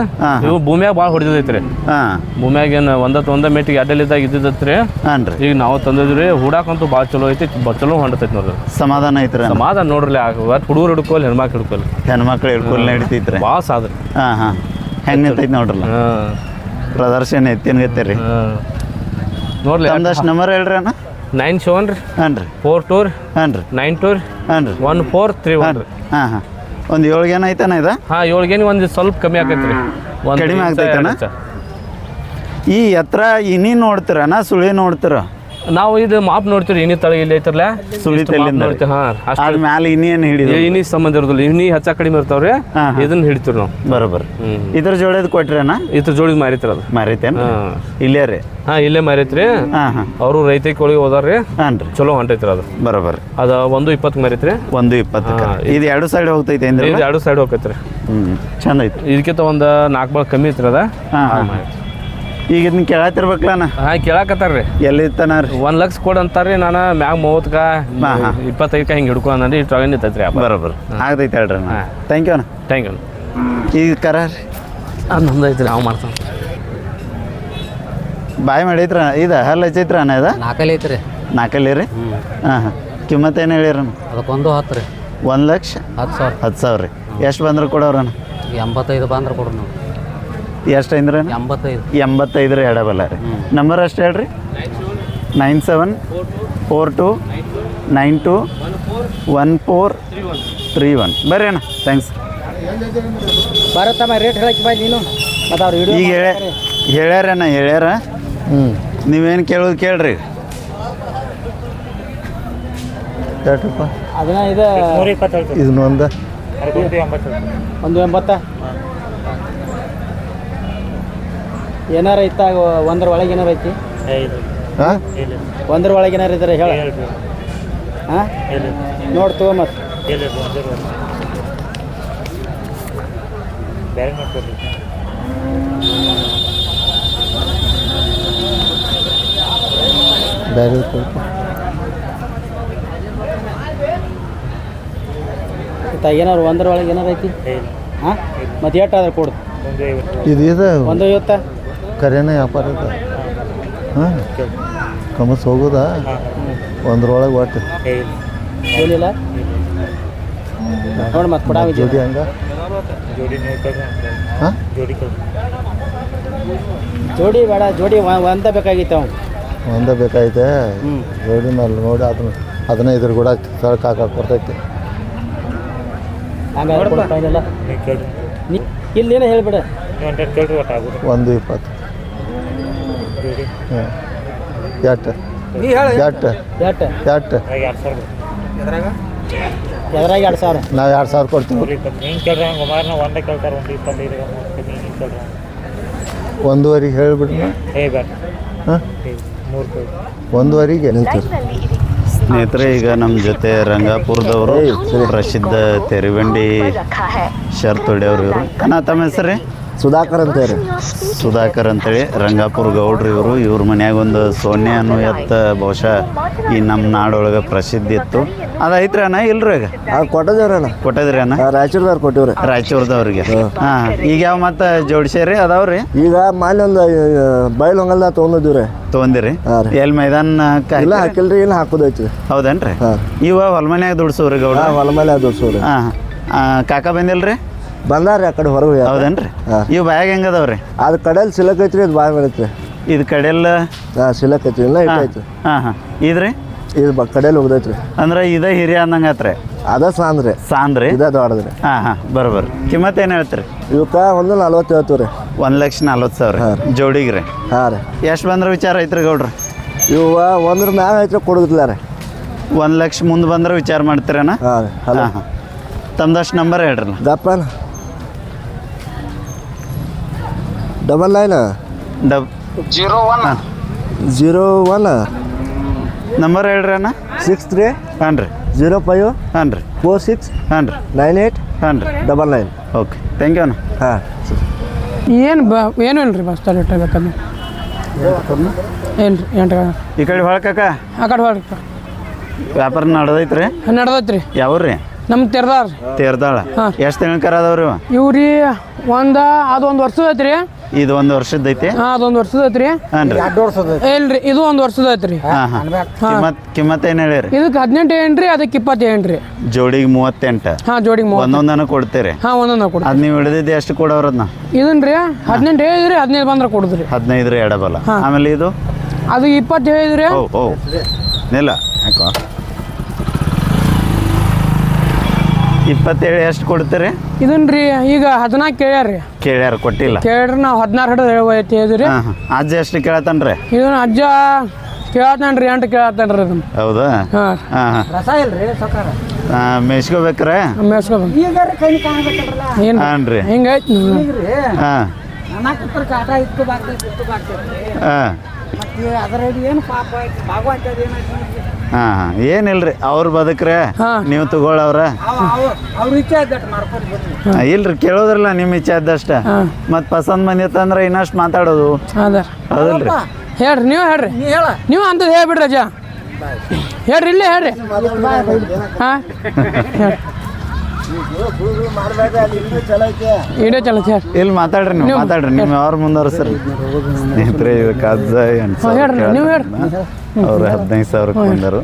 ಇವು ಭೂಮಿಯಾಗ ಭಾಳ ಹೊಡೆದೈತ್ರಿ
ಹಾಂ.
ಭೂಮಿಯಾಗ ಏನು ಒಂದತ್ತು ಒಂದ ಮೇಟಿಗೆ ಅಡ್ಡಲಿದ್ದಾಗ ಇದ್ದಿದ್ದತ್ರಿ.
ಹಾನ್ರಿ ರೀ.
ಈಗ ನಾವು ತಂದಿದ್ರಿ ಹುಡಾಕಂತೂ ಭಾಳ ಚಲೋ ಐತಿ ಬ- ಚಲೋ ಹೊಂಡತೈತಿ ನೋಡ್ರಿ.
ಸಮಾಧಾನ ಐತ್ರಿ
ಸಮಾಧಾನ ನೋಡ್ರಿ ಹುಡುಗರು ಹಿಡ್ಕೊಲ್ ಹೆಣ್ಮಕ್ಳು ಹಿಡ್ಕೊಲ್.
ಹೆಣ್ಮಕ್ಳು ಹಿಡ್ಕೋಲ್ ನಡಿತೈತ್ರಿ.
ಭಾಳ ಸಾದ್ರಿ
ಹಾ ಹಾಂ. ಹೆಂಗೆ ನಿಂತೈತಿ ನೋಡ್ರಲ್ಲ. ಪ್ರದರ್ಶನ ಐತಿ ಗತ್ತೆ ರೀ?
ಹಾಂ. ನೋಡ್ಲಿ
ಒಂದಷ್ಟು ನಂಬರ್ ಹೇಳ್ರಿ ಅಣ್ಣ?
ನೈನ್ ಸೆವೆನ್ ರೀ.
ಹಾಂ ರೀ.
ಫೋರ್ ಟೂರ್
ಹಾಂ ರೀ.
ನೈನ್ ಟೂರ್
ಹಾಂ ರೀ.
ಒನ್ ಫೋರ್ ತ್ರೀ ಒನ್
ಹಾಂ
ರೀ.
ಹಾಂ ಹಾಂ. ಒಂದು ಏಳು ಏನ ಐತನ ಇದು?
ಹಾಂ ಏಳ್ಗೇನಿ ಒಂದು ಸ್ವಲ್ಪ ಕಮ್ಮಿ ಆಕೈತೆ ರೀ ಒಂದು
ಕಡಿಮೆ
ಆಗ್ತೈತೆ
ಆಗ್ತೈತಣ್ಣ? ಈ ಎತ್ತರ ಇನಿ ನೋಡ್ತೀರಣ್ಣ ಸುಳಿ ನೋಡ್ತೀರ?
ನಾವು ಇದು ಮಾಪ್ ನೋಡ್ತೀವಿ ಇನಿ ತಳಗ ಇಲ್ಲಿ ಐತ್ರಲ್ಲ
ಸುಳಿ
ಇಷ್ಟು ಮಾಪ್
ತಲ್ಲಿಂದ
ನೋಡ್ತೀವಿ ಹಾಂ ಅಷ್ಟು.
ಮ್ಯಾಲೆ ಇನಿ ಏನು ಹಿಡಿದು?
ಇನಿ ಸಂಬಂಧ ಇರೋದಿಲ್ಲ ಇನಿ ಹೆಚ್ಚ ಕಡಿಮೆ ಇರ್ತಾವ್ರಿ. ಇದನ್ನ ಹಿಡಿತೀವಿ ನಾವು. ಬರೋಬರ್.
ಇದ್ರ ಜೋಡಿದ್ ಕೊಟ್ರೇನ?
ಇದ್ರ ಜೋಡಿ ಮಾರಿತ್ರಿ ಅದು.
ಮಾರೈತೇನು? ಇಲ್ಲೇ ರೀ?
ಹಾ ಇಲ್ಲೇ ಮಾರೈತ್ರಿ. ಅವರು ರೈತ ಕೋಳಿ ಹೋದಾರ್ರಿ. ಚಲೋ ಹೊಂಟೈತ್ರಿ ಅದು.
ಬರೋಬರ್.
ಅದ ಒಂದು ಇಪ್ಪತ್ತು ಮಾರೈತ್ರಿ.
ಒಂದು
ಇಪ್ಪತ್ತು
ಇದು ಎರಡು ಸೈಡ್ ಹೋಗ್ತೈತೆ ಅಂದ್ರೆ
ಇದು ಎರಡು ಸೈಡ್ ಹೋಗ್ತೈತ್ರಿ.
ಹ್ಮ್ ಚಂದ ಐತಿ
ಇದಕ್ಕಿಂತ ಒಂದು ನಾಲ್ಕು ಬಾಳ ಕಮ್ಮಿ ಐತ್ರಿ ಅದ.
ಹಾ ಹಾಂ. ಈಗ ಇದನ್ನ ಕೇಳತ್ತಿರ್ಬೇಕಲ್ಲ
ಹಾ ಕೇಳಾಕತ್ತಾರ್ರಿ.
ಎಲ್ಲಿ ತನ ರೀ?
ಒಂದ್ ಲಕ್ಷ ಕೊಡ್ ಅಂತಾರ್ರಿ ನಾನು ಮ್ಯಾಗ ಮೂವತ್ಕ
ಇಪ್ಪತ್ತೈದ್ಕ.
ಇಪ್ಪತ್ತೈದಕ್ಕ ಹಿಂಗೆ ಹಿಡ್ಕೊ ಅಂದ್ರಿ ಇಟ್ರಾಗ ನಿಂತೈತ್ರಿ ವ್ಯಾಪಾರ
ಬರೋಬ್ಬರ ಆಗ್ತೈತೆ ಹೇಳ್ರಿ ಅಣ್ಣ
ಹಾ.
ಥ್ಯಾಂಕ್ ಯು ಅಣ್ಣ.
ಥ್ಯಾಂಕ್ ಯು
ಈಗ ಕರ ರೀ.
ಅದು ನಮ್ದು ಐತ್ರಿ ನಾವು ಮಾಡ್ತಾನೆ.
ಬಾಯ್ ಮಾಡೈತ್ರ ಇದು ಹಲ್ಲು ಹಚ್ಚೈತ್ರ ಅಣ್ಣ ಇದು?
ನಾಲ್ಕಲ್ಲಿ ಐತ್ರಿ.
ನಾಲ್ಕಲ್ಲಿ ರೀ? ಹಾಂ ಹಾಂ. ಕಿಮ್ಮತ್ತು ಏನು ಹೇಳಿರ
ಅದಕ್ಕೊಂದು ಹತ್ತು ರೀ.
ಒಂದು ಲಕ್ಷ?
ಹತ್ತು ಸಾವಿರ.
ಹತ್ತು ಸಾವಿರ ರೀ. ಎಷ್ಟು ಬಂದ್ರೆ ಕೊಡೋರಣ್ಣ
ಎಂಬತ್ತೈದು ಬಂದ್ರೆ ಕೊಡೋಣ
ಎಷ್ಟು ಅಂದ್ರೆ
ಎಂಬತ್ತೈದು
ಎಂಬತ್ತೈದು ರೀ. ಎಡಬಲ್ಲ ರೀ ನಂಬರ್ ಅಷ್ಟು ಹೇಳ್ರಿ. Nine seven four two nine two one four three one ಬರ್ರಿ ಅಣ್ಣ ಥ್ಯಾಂಕ್ಸ್
ಬರುತ್ತಮ್ಮ ರೇಟ್ ಹೇಳಕ್ಕೆ ಬಾ ನೀನು. ಮತ್ತು ಅವ್ರು ಹಿಡಿಯೋ
ಈಗ ಹೇಳ ಹೇಳ್ಯಾರಣ್ಣ ಹೇಳ್ಯಾರ ಹ್ಞೂ ನೀವೇನು ಕೇಳೋದು ಕೇಳ್ರಿ.
ಅದನ್ನ ಇದು
ಇದನ್ನೊಂದು
ಒಂದು ಎಂಬತ್ತ? ಏನಾರ ಇತ್ತಾಗ ಒಂದ್ರ ಒಳಗೆ ಏನಾರ ಐತಿ?
ಹಾಂ?
ಒಂದ್ರ ಒಳಗೆ ಏನಾರ ಇದ್ರೆ ಹೇಳ.
ನೋಡ್ತು
ಹಾಂ? ನೋಡಿ ತಗೋ ಮತ್ತೆ
ಬೇರೆ
ಏನಾರು ಒಂದ್ರ ಒಳಗೆ ಏನಾರ ಐತಿ? ಹಾಂ? ಮತ್ತೆ ಎಷ್ಟು ಆದ್ರೆ ಕೊಡು.
ಇದು?
ಒಂದು ಐವತ್ತ?
ಕರೆನೇ ವ್ಯಾಪಾರ ಇದೆ ಹಾಂ? ಕಮಸ್ ಹೋಗೋದಾ? ಒಂದ್ರೊಳಗೆ ಒಟ್ಟು.
ಇಲ್ಲ
ಹೇಳಿಲ್ಲ ನೋಡಿ ಮತ್ತೆ ಕೊಡಾವಿ
ಜೋಡಿ ಹಂಗ?
ಜೋಡಿ ನೂರು ಕೊಡ್ರಿ
ಹಾಂ?
ಜೋಡಿ
ಜೋಡಿ ಬೇಡ ಜೋಡಿ ಒಂದ ಬೇಕಾಗಿತ್ತು ಅವ್ನು.
ಒಂದೇ ಬೇಕಾಯ್ತೆ? ಜೋಡಿ ಮೇಲೆ ನೋಡಿ ಅದನ್ನ ಅದನ್ನ ಇದ್ರ ಕೂಡ ಸಳಕ್ ಹಾಕಕ್ಕೆ ಬರ್ತೈತೆ.
ನೀವು ಕೇಳ್ರಿ
ನೀ ಇಲ್ಲೇನೋ ಹೇಳ್ಬಿಡ.
ಒಂದು ಇಪ್ಪತ್ತು.
ಜೋಡಿ
ಹಾಂ ಎಟ್ಟು
ನೀ ಹೇಳ.
ಎಟ್ಟು
ಎಷ್ಟು
ಎಟ್ಟು
ಅದ್ರಾಗ ಎರಡು ಸಾವಿರ
ಎದ್ರಾಗ? ಎರಡು ಸಾವಿರ.
ನಾವು ಎರಡು ಸಾವಿರ ಕೊಡ್ತೀವಿ.
ನೂರ ಇಪ್ಪತ್ತು ಹಿಂಗೆ ಕೇಳ್ರಿ ಹಂಗೆ ಒಮಾರ್ನ ಒಂದೇ ಕೇಳ್ತಾರೆ ಒಂದು ಇಪ್ಪತ್ತೈದು ಹಿಂಗೆ ಕೇಳ್ರಿ
ಒಂದುವರೆಗೆ ಹೇಳಿಬಿಡ್ರಿ
ಏ ಬೇಡ
ಹಾಂ?
ಮೂರು ಕೇಳಿ.
ಸ್ನೇಹಿತರೆ ಈಗ ನಮ್ಮ ಜೊತೆ ರಂಗಾಪುರದವರು ಪ್ರಸಿದ್ಧ ತೆರಿವಂಡಿ ಶರ್ತ್ ಹೊಡೆಯವ್ರು ಇವರು. ಅಣ್ಣ ತಮ್ಮ ಹೆಸರು ರೀ?
ಸುಧಾಕರ್ ಅಂತೇಳಿ
ಸುಧಾಕರ್ ಅಂತೇಳಿ ರಂಗಾಪುರ ಗೌಡ್ರು ಇವರು. ಇವ್ರ ಮನ್ಯಾಗ ಒಂದು ಸೋನ್ಯ ಅನ್ನೋ ಎತ್ತ ಬಹುಶಃ ಈ ನಮ್ಮ ನಾಡೊಳಗೆ ಪ್ರಸಿದ್ಧಿ ಇತ್ತು. ಅದೈತ್ರಿ ಅಣ್ಣ ಇಲ್ರಿ ಈಗ?
ಕೊಟ್ಟದ್ರಣ್ಣ
ಕೊಟ್ಟದ್ರಿ ಅಣ್ಣ?
ರಾಯಚೂರ್ದವ್ರು ಕೊಟ್ಟಿವ್ರಿ.
ರಾಯಚೂರ್ದವ್ರಿಗೆ. ಹಾಂ. ಈಗ ಯಾವ ಮತ್ತೆ ಜೋಡಿಸ್ಯಾರಿ? ಅದಾವ್ರಿ?
ಈಗ ಮಾಲಿ ಒಂದು ಬಯಲು ಹೊಂಗಲ್ದ ತೊಗೊಂಡಿದ್ದೀವ್ರಿ
ತೊಗೊಂದಿರಿ
ಎಲ್.
ಎಲ್ಲಿ ಮೈದಾನ
ಇಲ್ಲ ಹಾಕಿಲ್ರಿ ಇಲ್ಲ ಹಾಕೋದೈತಿ
ಹೌದೇನ್ರಿ. ಇವ ಹೊಲ ಮನ್ಯಾಗ ದುಡ್ಸೋರಿ ಗೌಡ
ಹೊಲ್ಮನ್ಯಾಗ ದುಡ್ಸೋರಿ
ಹಾಂ. ಕಾಕ ಬಂದಿಲ್ರಿ?
ಬಂದಾರ್ರಿ ಆ ಕಡೆ ಹೊರಗೆ
ಹೌದೇನ್ರಿ?
ಇವು
ಇವು ಅದಾವ ರೀ
ಅದು ಕಡೆಯಲ್ಲಿ ಸಿಲಕ್ ಐತ್ರಿ ಅದು ಬಾಯ್ ಬರುತ್ತೆ
ಇದು ಕಡೆಲ್ಲ
ಹಾಂ ಸಿಲಕ್ ಐತ್ರಿ ಇಲ್ಲ ಇಟ್ಟೈತಿ
ಹಾಂ ಹಾಂ ಇದ್ರಿ?
ಇದು ಬ ಕಡೆಯಲ್ಲಿ ಹೋಗ್ದೈತ್ರಿ.
ಅಂದ್ರೆ ಇದೇ ಹಿರಿಯ ಅಂದಂಗೆ ಆತ್ರಿ
ಅದ ಸಾಂದ್ರಿ.
ಸಾಂದ್ರಿ?
ಇದ ದೊಡ್ಡದ್ರಿ.
ಹಾಂ ಹಾಂ. ಬರೋಬರ್ ಕಿಮ್ಮತ್ ಏನು ಹೇಳ್ತೀರಿ?
ಇವಕ್ಕ ಒಂದು ನಲ್ವತ್ತು ಹೇಳ್ತೀವಿ ರೀ
ಒಂದು ಲಕ್ಷ ನಲ್ವತ್ತು ಸಾವಿರ. ಜೋಡಿಗೆ ರೀ.
ಹಾಂ ರೀ.
ಎಷ್ಟು ಬಂದ್ರೆ ವಿಚಾರ ಐತ್ರಿ ಗೌಡ್ರಿ?
ಇವ ಒಂದ್ರ ಮ್ಯಾಲ ಐತ್ರಿ ಕೊಡುದಿಲ್ಲ ರೀ.
ಒಂದು ಲಕ್ಷ ಮುಂದೆ ಬಂದ್ರೆ ವಿಚಾರ ಮಾಡ್ತೀರೇನ?
ಹಾಂ ರೀ ಹಲೋ.
ಹಾಂ ಹಾಂ. ತಮ್ದಷ್ಟು ನಂಬರ್ ಹೇಳ್ರಲ್ಲ?
ದಪ್ಪನ double nine
double
zero one
number ಹೇಳ್ರಿ ಅಣ್ಣ.
ಸಿಕ್ಸ್ ತ್ರೀ
ಹಾಂ ರೀ.
ಜೀರೋ ಫೈವ್
ಹಾಂ ರೀ.
ಫೋರ್ ಸಿಕ್ಸ್
ಹಾಂ ರೀ.
ನೈನ್ ಏಯ್ಟ್
ಹಾಂ ರೀ.
Double nine
okay thank you ಅಣ್ಣ.
ಹಾಂ.
ಏನು ಬ ಏನು ಇಲ್ಲ ರೀ ಬಸ್ ರೇಟ್ ಬೇಕಂದ್ರೆ ಏನು ರೀ ಎಂಟು
ಈ ಕಡೆ ಹೊಳಕಕ್ಕ?
ಆ ಕಡೆ ಹೊಡ್ರಿ
ವ್ಯಾಪಾರ ನಡೆದೈತ್ರಿ?
ನಡ್ದೈತೆ ರೀ?
ಯಾವ್ರಿ
ನಮ್ಮ ತೆರ್ದಾರ ರೀ.
ತೇರ್ದಾಳ?
ಹಾಂ.
ಎಷ್ಟು ತಿಂಗ್ಳಕರ ಅದಾವ್ರಿ ಇವ್ರಿ
ಇವು ರೀ ಒಂದು ಅದು ಒಂದು ವರ್ಷದ ಐತ್ರಿ
ಇದು ಒಂದು ವರ್ಷದ ಐತಿ?
ಹಾಂ ಅದೊಂದು ವರ್ಷದ ಐತ್ರಿ.
ಹಾಂ ರೀ.
ಇಲ್ಲ ರೀ ಇದು ಒಂದು ವರ್ಷದ ಐತ್ರಿ.
ಹಾಂ ಹಾಂ. ಕಿಮ್ಮತ್ ಕಿಮ್ಮತ್ ಏನು ಹೇಳಿರಿ?
ಇದಕ್ಕೆ ಹದಿನೆಂಟು ಏನ್ರಿ ರೀ ಅದಕ್ಕೆ ಇಪ್ಪತ್ತು ಏನು ರೀ
ಜೋಡಿಗೆ ಮೂವತ್ತೆಂಟು.
ಹಾ ಜೋಡಿಗೆ ಮೂವತ್ತು
ಒಂದೊಂದನ ಕೊಡ್ತೀರಿ?
ಹಾಂ ಒಂದೊಂದು ಕೊಡ
ಅದು ನೀವು ಹಿಡಿದಿದ್ದು ಎಷ್ಟು ಕೊಡೋರದ್ನ
ಇದನ್ನ ರೀ ಹದಿನೆಂಟು ಹೇಳಿದ್ರಿ ಹದಿನೈದು ಬಂದ್ರೆ ಕೊಡುದ್ರಿ.
ಹದಿನೈದು ರೀ ಎಡಬಲ್ಲ ಆಮೇಲೆ ಇದು?
ಅದು ಇಪ್ಪತ್ತು ಹೇಳಿದ್ರಿ.
ಓ ಓ. ನಿಲ್ಲ. ಯಾಕೋ ಇಪ್ಪತ್ತೇಳು ಎಷ್ಟು ಕೊಡ್ತೀರಿ?
ಇದನ್ ರೀ ಈಗ ಹದಿನಾಲ್ಕು ಕೇಳ್ಯಾರ್ರಿ
ಕೇಳ್ಯಾರ ಕೊಟ್ಟಿಲ್ಲ.
ಕೇಳ್ರಿ ನಾವು ಹದಿನಾರು ಹಿಡಿದು ಹೇಳಿ ಹೇಳಿದ್ರಿ
ಹಾಂ ಹಾಂ. ಅಜ್ಜ ಎಷ್ಟು ಕೇಳತ್ತನ್ರಿ
ಇದನ್ನ ಅಜ್ಜ ಕೇಳತ್ತಾನ್ರಿ ಎಂಟು ಕೇಳತ್ತಾನ್ರಿ ಅದನ್ನ
ಹೌದಾ?
ಹಾಂ.
ಹಾಂ ಹಾಂ.
ರಸ ಇಲ್ರಿ ಸಕಾರ?
ಮೇಯ್ಸ್ಕೋಬೇಕ್ರೆ?
ಮೇಸ್ಕೊಬಂದು
ಈಗ ಕೈ ಕಾಣಬೇಕಲ್ರಲ್ಲ?
ಏನು
ಹಾಂ ರೀ.
ಹಿಂಗೈತಿ
ಹಾಂ.
ಅನ್ನಕ್ಕೆ ಕಾಟ ಇತ್ತು ಬಾಗ್ತೈತಿ ಇತ್ತು ಬಾಗ್ತೈತಿ
ಹಾಂ.
ಮತ್ತೆ ಅದರ ಏನು ಪಾಪ ಭಾಗವಂತದ ಏನಾಯ್ತು
ಹಾಂ ಹಾಂ. ಏನಿಲ್ರಿ ಅವ್ರು ಬದುಕ್ರೆ ನೀವು ತಗೊಳ್ಳವ್ರ ಇಲ್ರಿ ಕೇಳೋದ್ರಲ್ಲ ನಿಮ್ಮ ಇಚ್ಛೆ ಆದಷ್ಟ ಮತ್ತು ಪಸಂದ್ ಬಂದಿತ್ತಂದ್ರೆ ಇನ್ನಷ್ಟು ಮಾತಾಡೋದು. ಹೌದಲ್ರಿ.
ಹೇಳ್ರಿ ನೀವು ಹೇಳ್ರಿ.
ನೀ ಹೇಳ.
ನೀವು ಅಂತದ್ ಹೇಳ್ಬಿಡ್ರಿ ಅಜ್ಜ. ಹೇಳ್ರಿ ಇಲ್ಲೇ ಹೇಳ್ರಿ. ಹಾಂ. ಇಡೇ ಚಲೋ ಸರ್
ಇಲ್ಲಿ ಮಾತಾಡ್ರಿ ನೀವು ಮಾತಾಡ್ರಿ ನಿಮ್ಮ ಯಾರು ಮುಂದುವರ್ಸ್ರಿ ಸ್ನೇಹಿತರೆ ಇದು ಅಜ್ಜ ಎಂಟು
ಹ್ಞೂ, ಹೇಳ್ರಿ, ನೀವು ಹೇಳ್ರಿ.
ಅವ್ರು ಹದಿನೈದು ಸಾವಿರ ಬಂದರು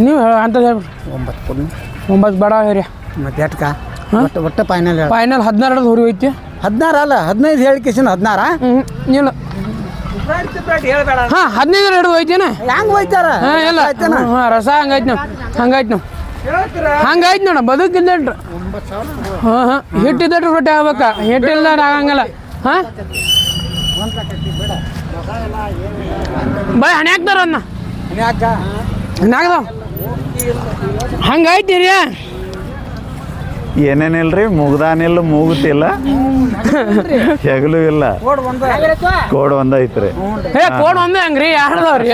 ನೀವು ಅಂತ ಹೇಳ್ರಿ ಒಂಬತ್ತು ಬೇಡ ಹೇರಿ
ಮತ್ತೆ ಎಟ್ಕ ಒಟ್ಟು ಒಟ್ಟು ಫೈನಲ್ ಹೇಳ
ಫೈನಲ್ ಹದಿನಾರು ಹುರಿ ಐತಿ
ಹದಿನಾರು ಅಲ್ಲ ಹದಿನೈದು ಹೇಳಿ ಕಿಶನ್ ಹದಿನಾರ
ಹ್ಞೂ ಇಲ್ಲ
ಹೇಳ್ಬೇಡ
ಹಾಂ ಹದಿನೈದು ಹಿಡಿದು ಹೋಯ್ತೇನೆ
ಹೆಂಗ್ ಹೋಯ್ತಾರ
ಹಾಂ ಇಲ್ಲ ಹಾಂ ರಸ ಹಂಗಾಯ್ತು ನಾವು ಹಂಗಾಯ್ತು ನಾವು ಹಂಗೈತಿ ನೋಡ ಬದುಕಿದ್ದಟ್ರು ಹಾಂ ಹಾಂ ಹಿಟ್ಟಿದ್ದಟ್ರು ರೊಟ್ಟಿ ಆಗ್ಬೇಕ? ಹಿಟ್ಟಿಲ್ಲ ಆಗಂಗಿಲ್ಲ. ಹಾಂ? ಬಾಯ್ ಹಣೆ ಹಾಕ್ತಾರ ಅನ್ನ.
ಯಾಕ
ಹಂಗಾಯ್ತೀರಿ
ಏನೇನಿಲ್ರಿ ಮುಗ್ದಾನಿಲ್ಲ ಮುಗುತ್ತಿಲ್ಲ ಹೆಗಲು ಇಲ್ಲ.
ಕೋಡ್ ಒಂದೈತ್ರಿ.
ಕೋಡ್ ಒಂದ ಐತ್ರಿ
ಏ ಕೋಡ್ ಒಂದೇ ಹಂಗ್ರಿ ಯಾರ್ದವ್ರಿ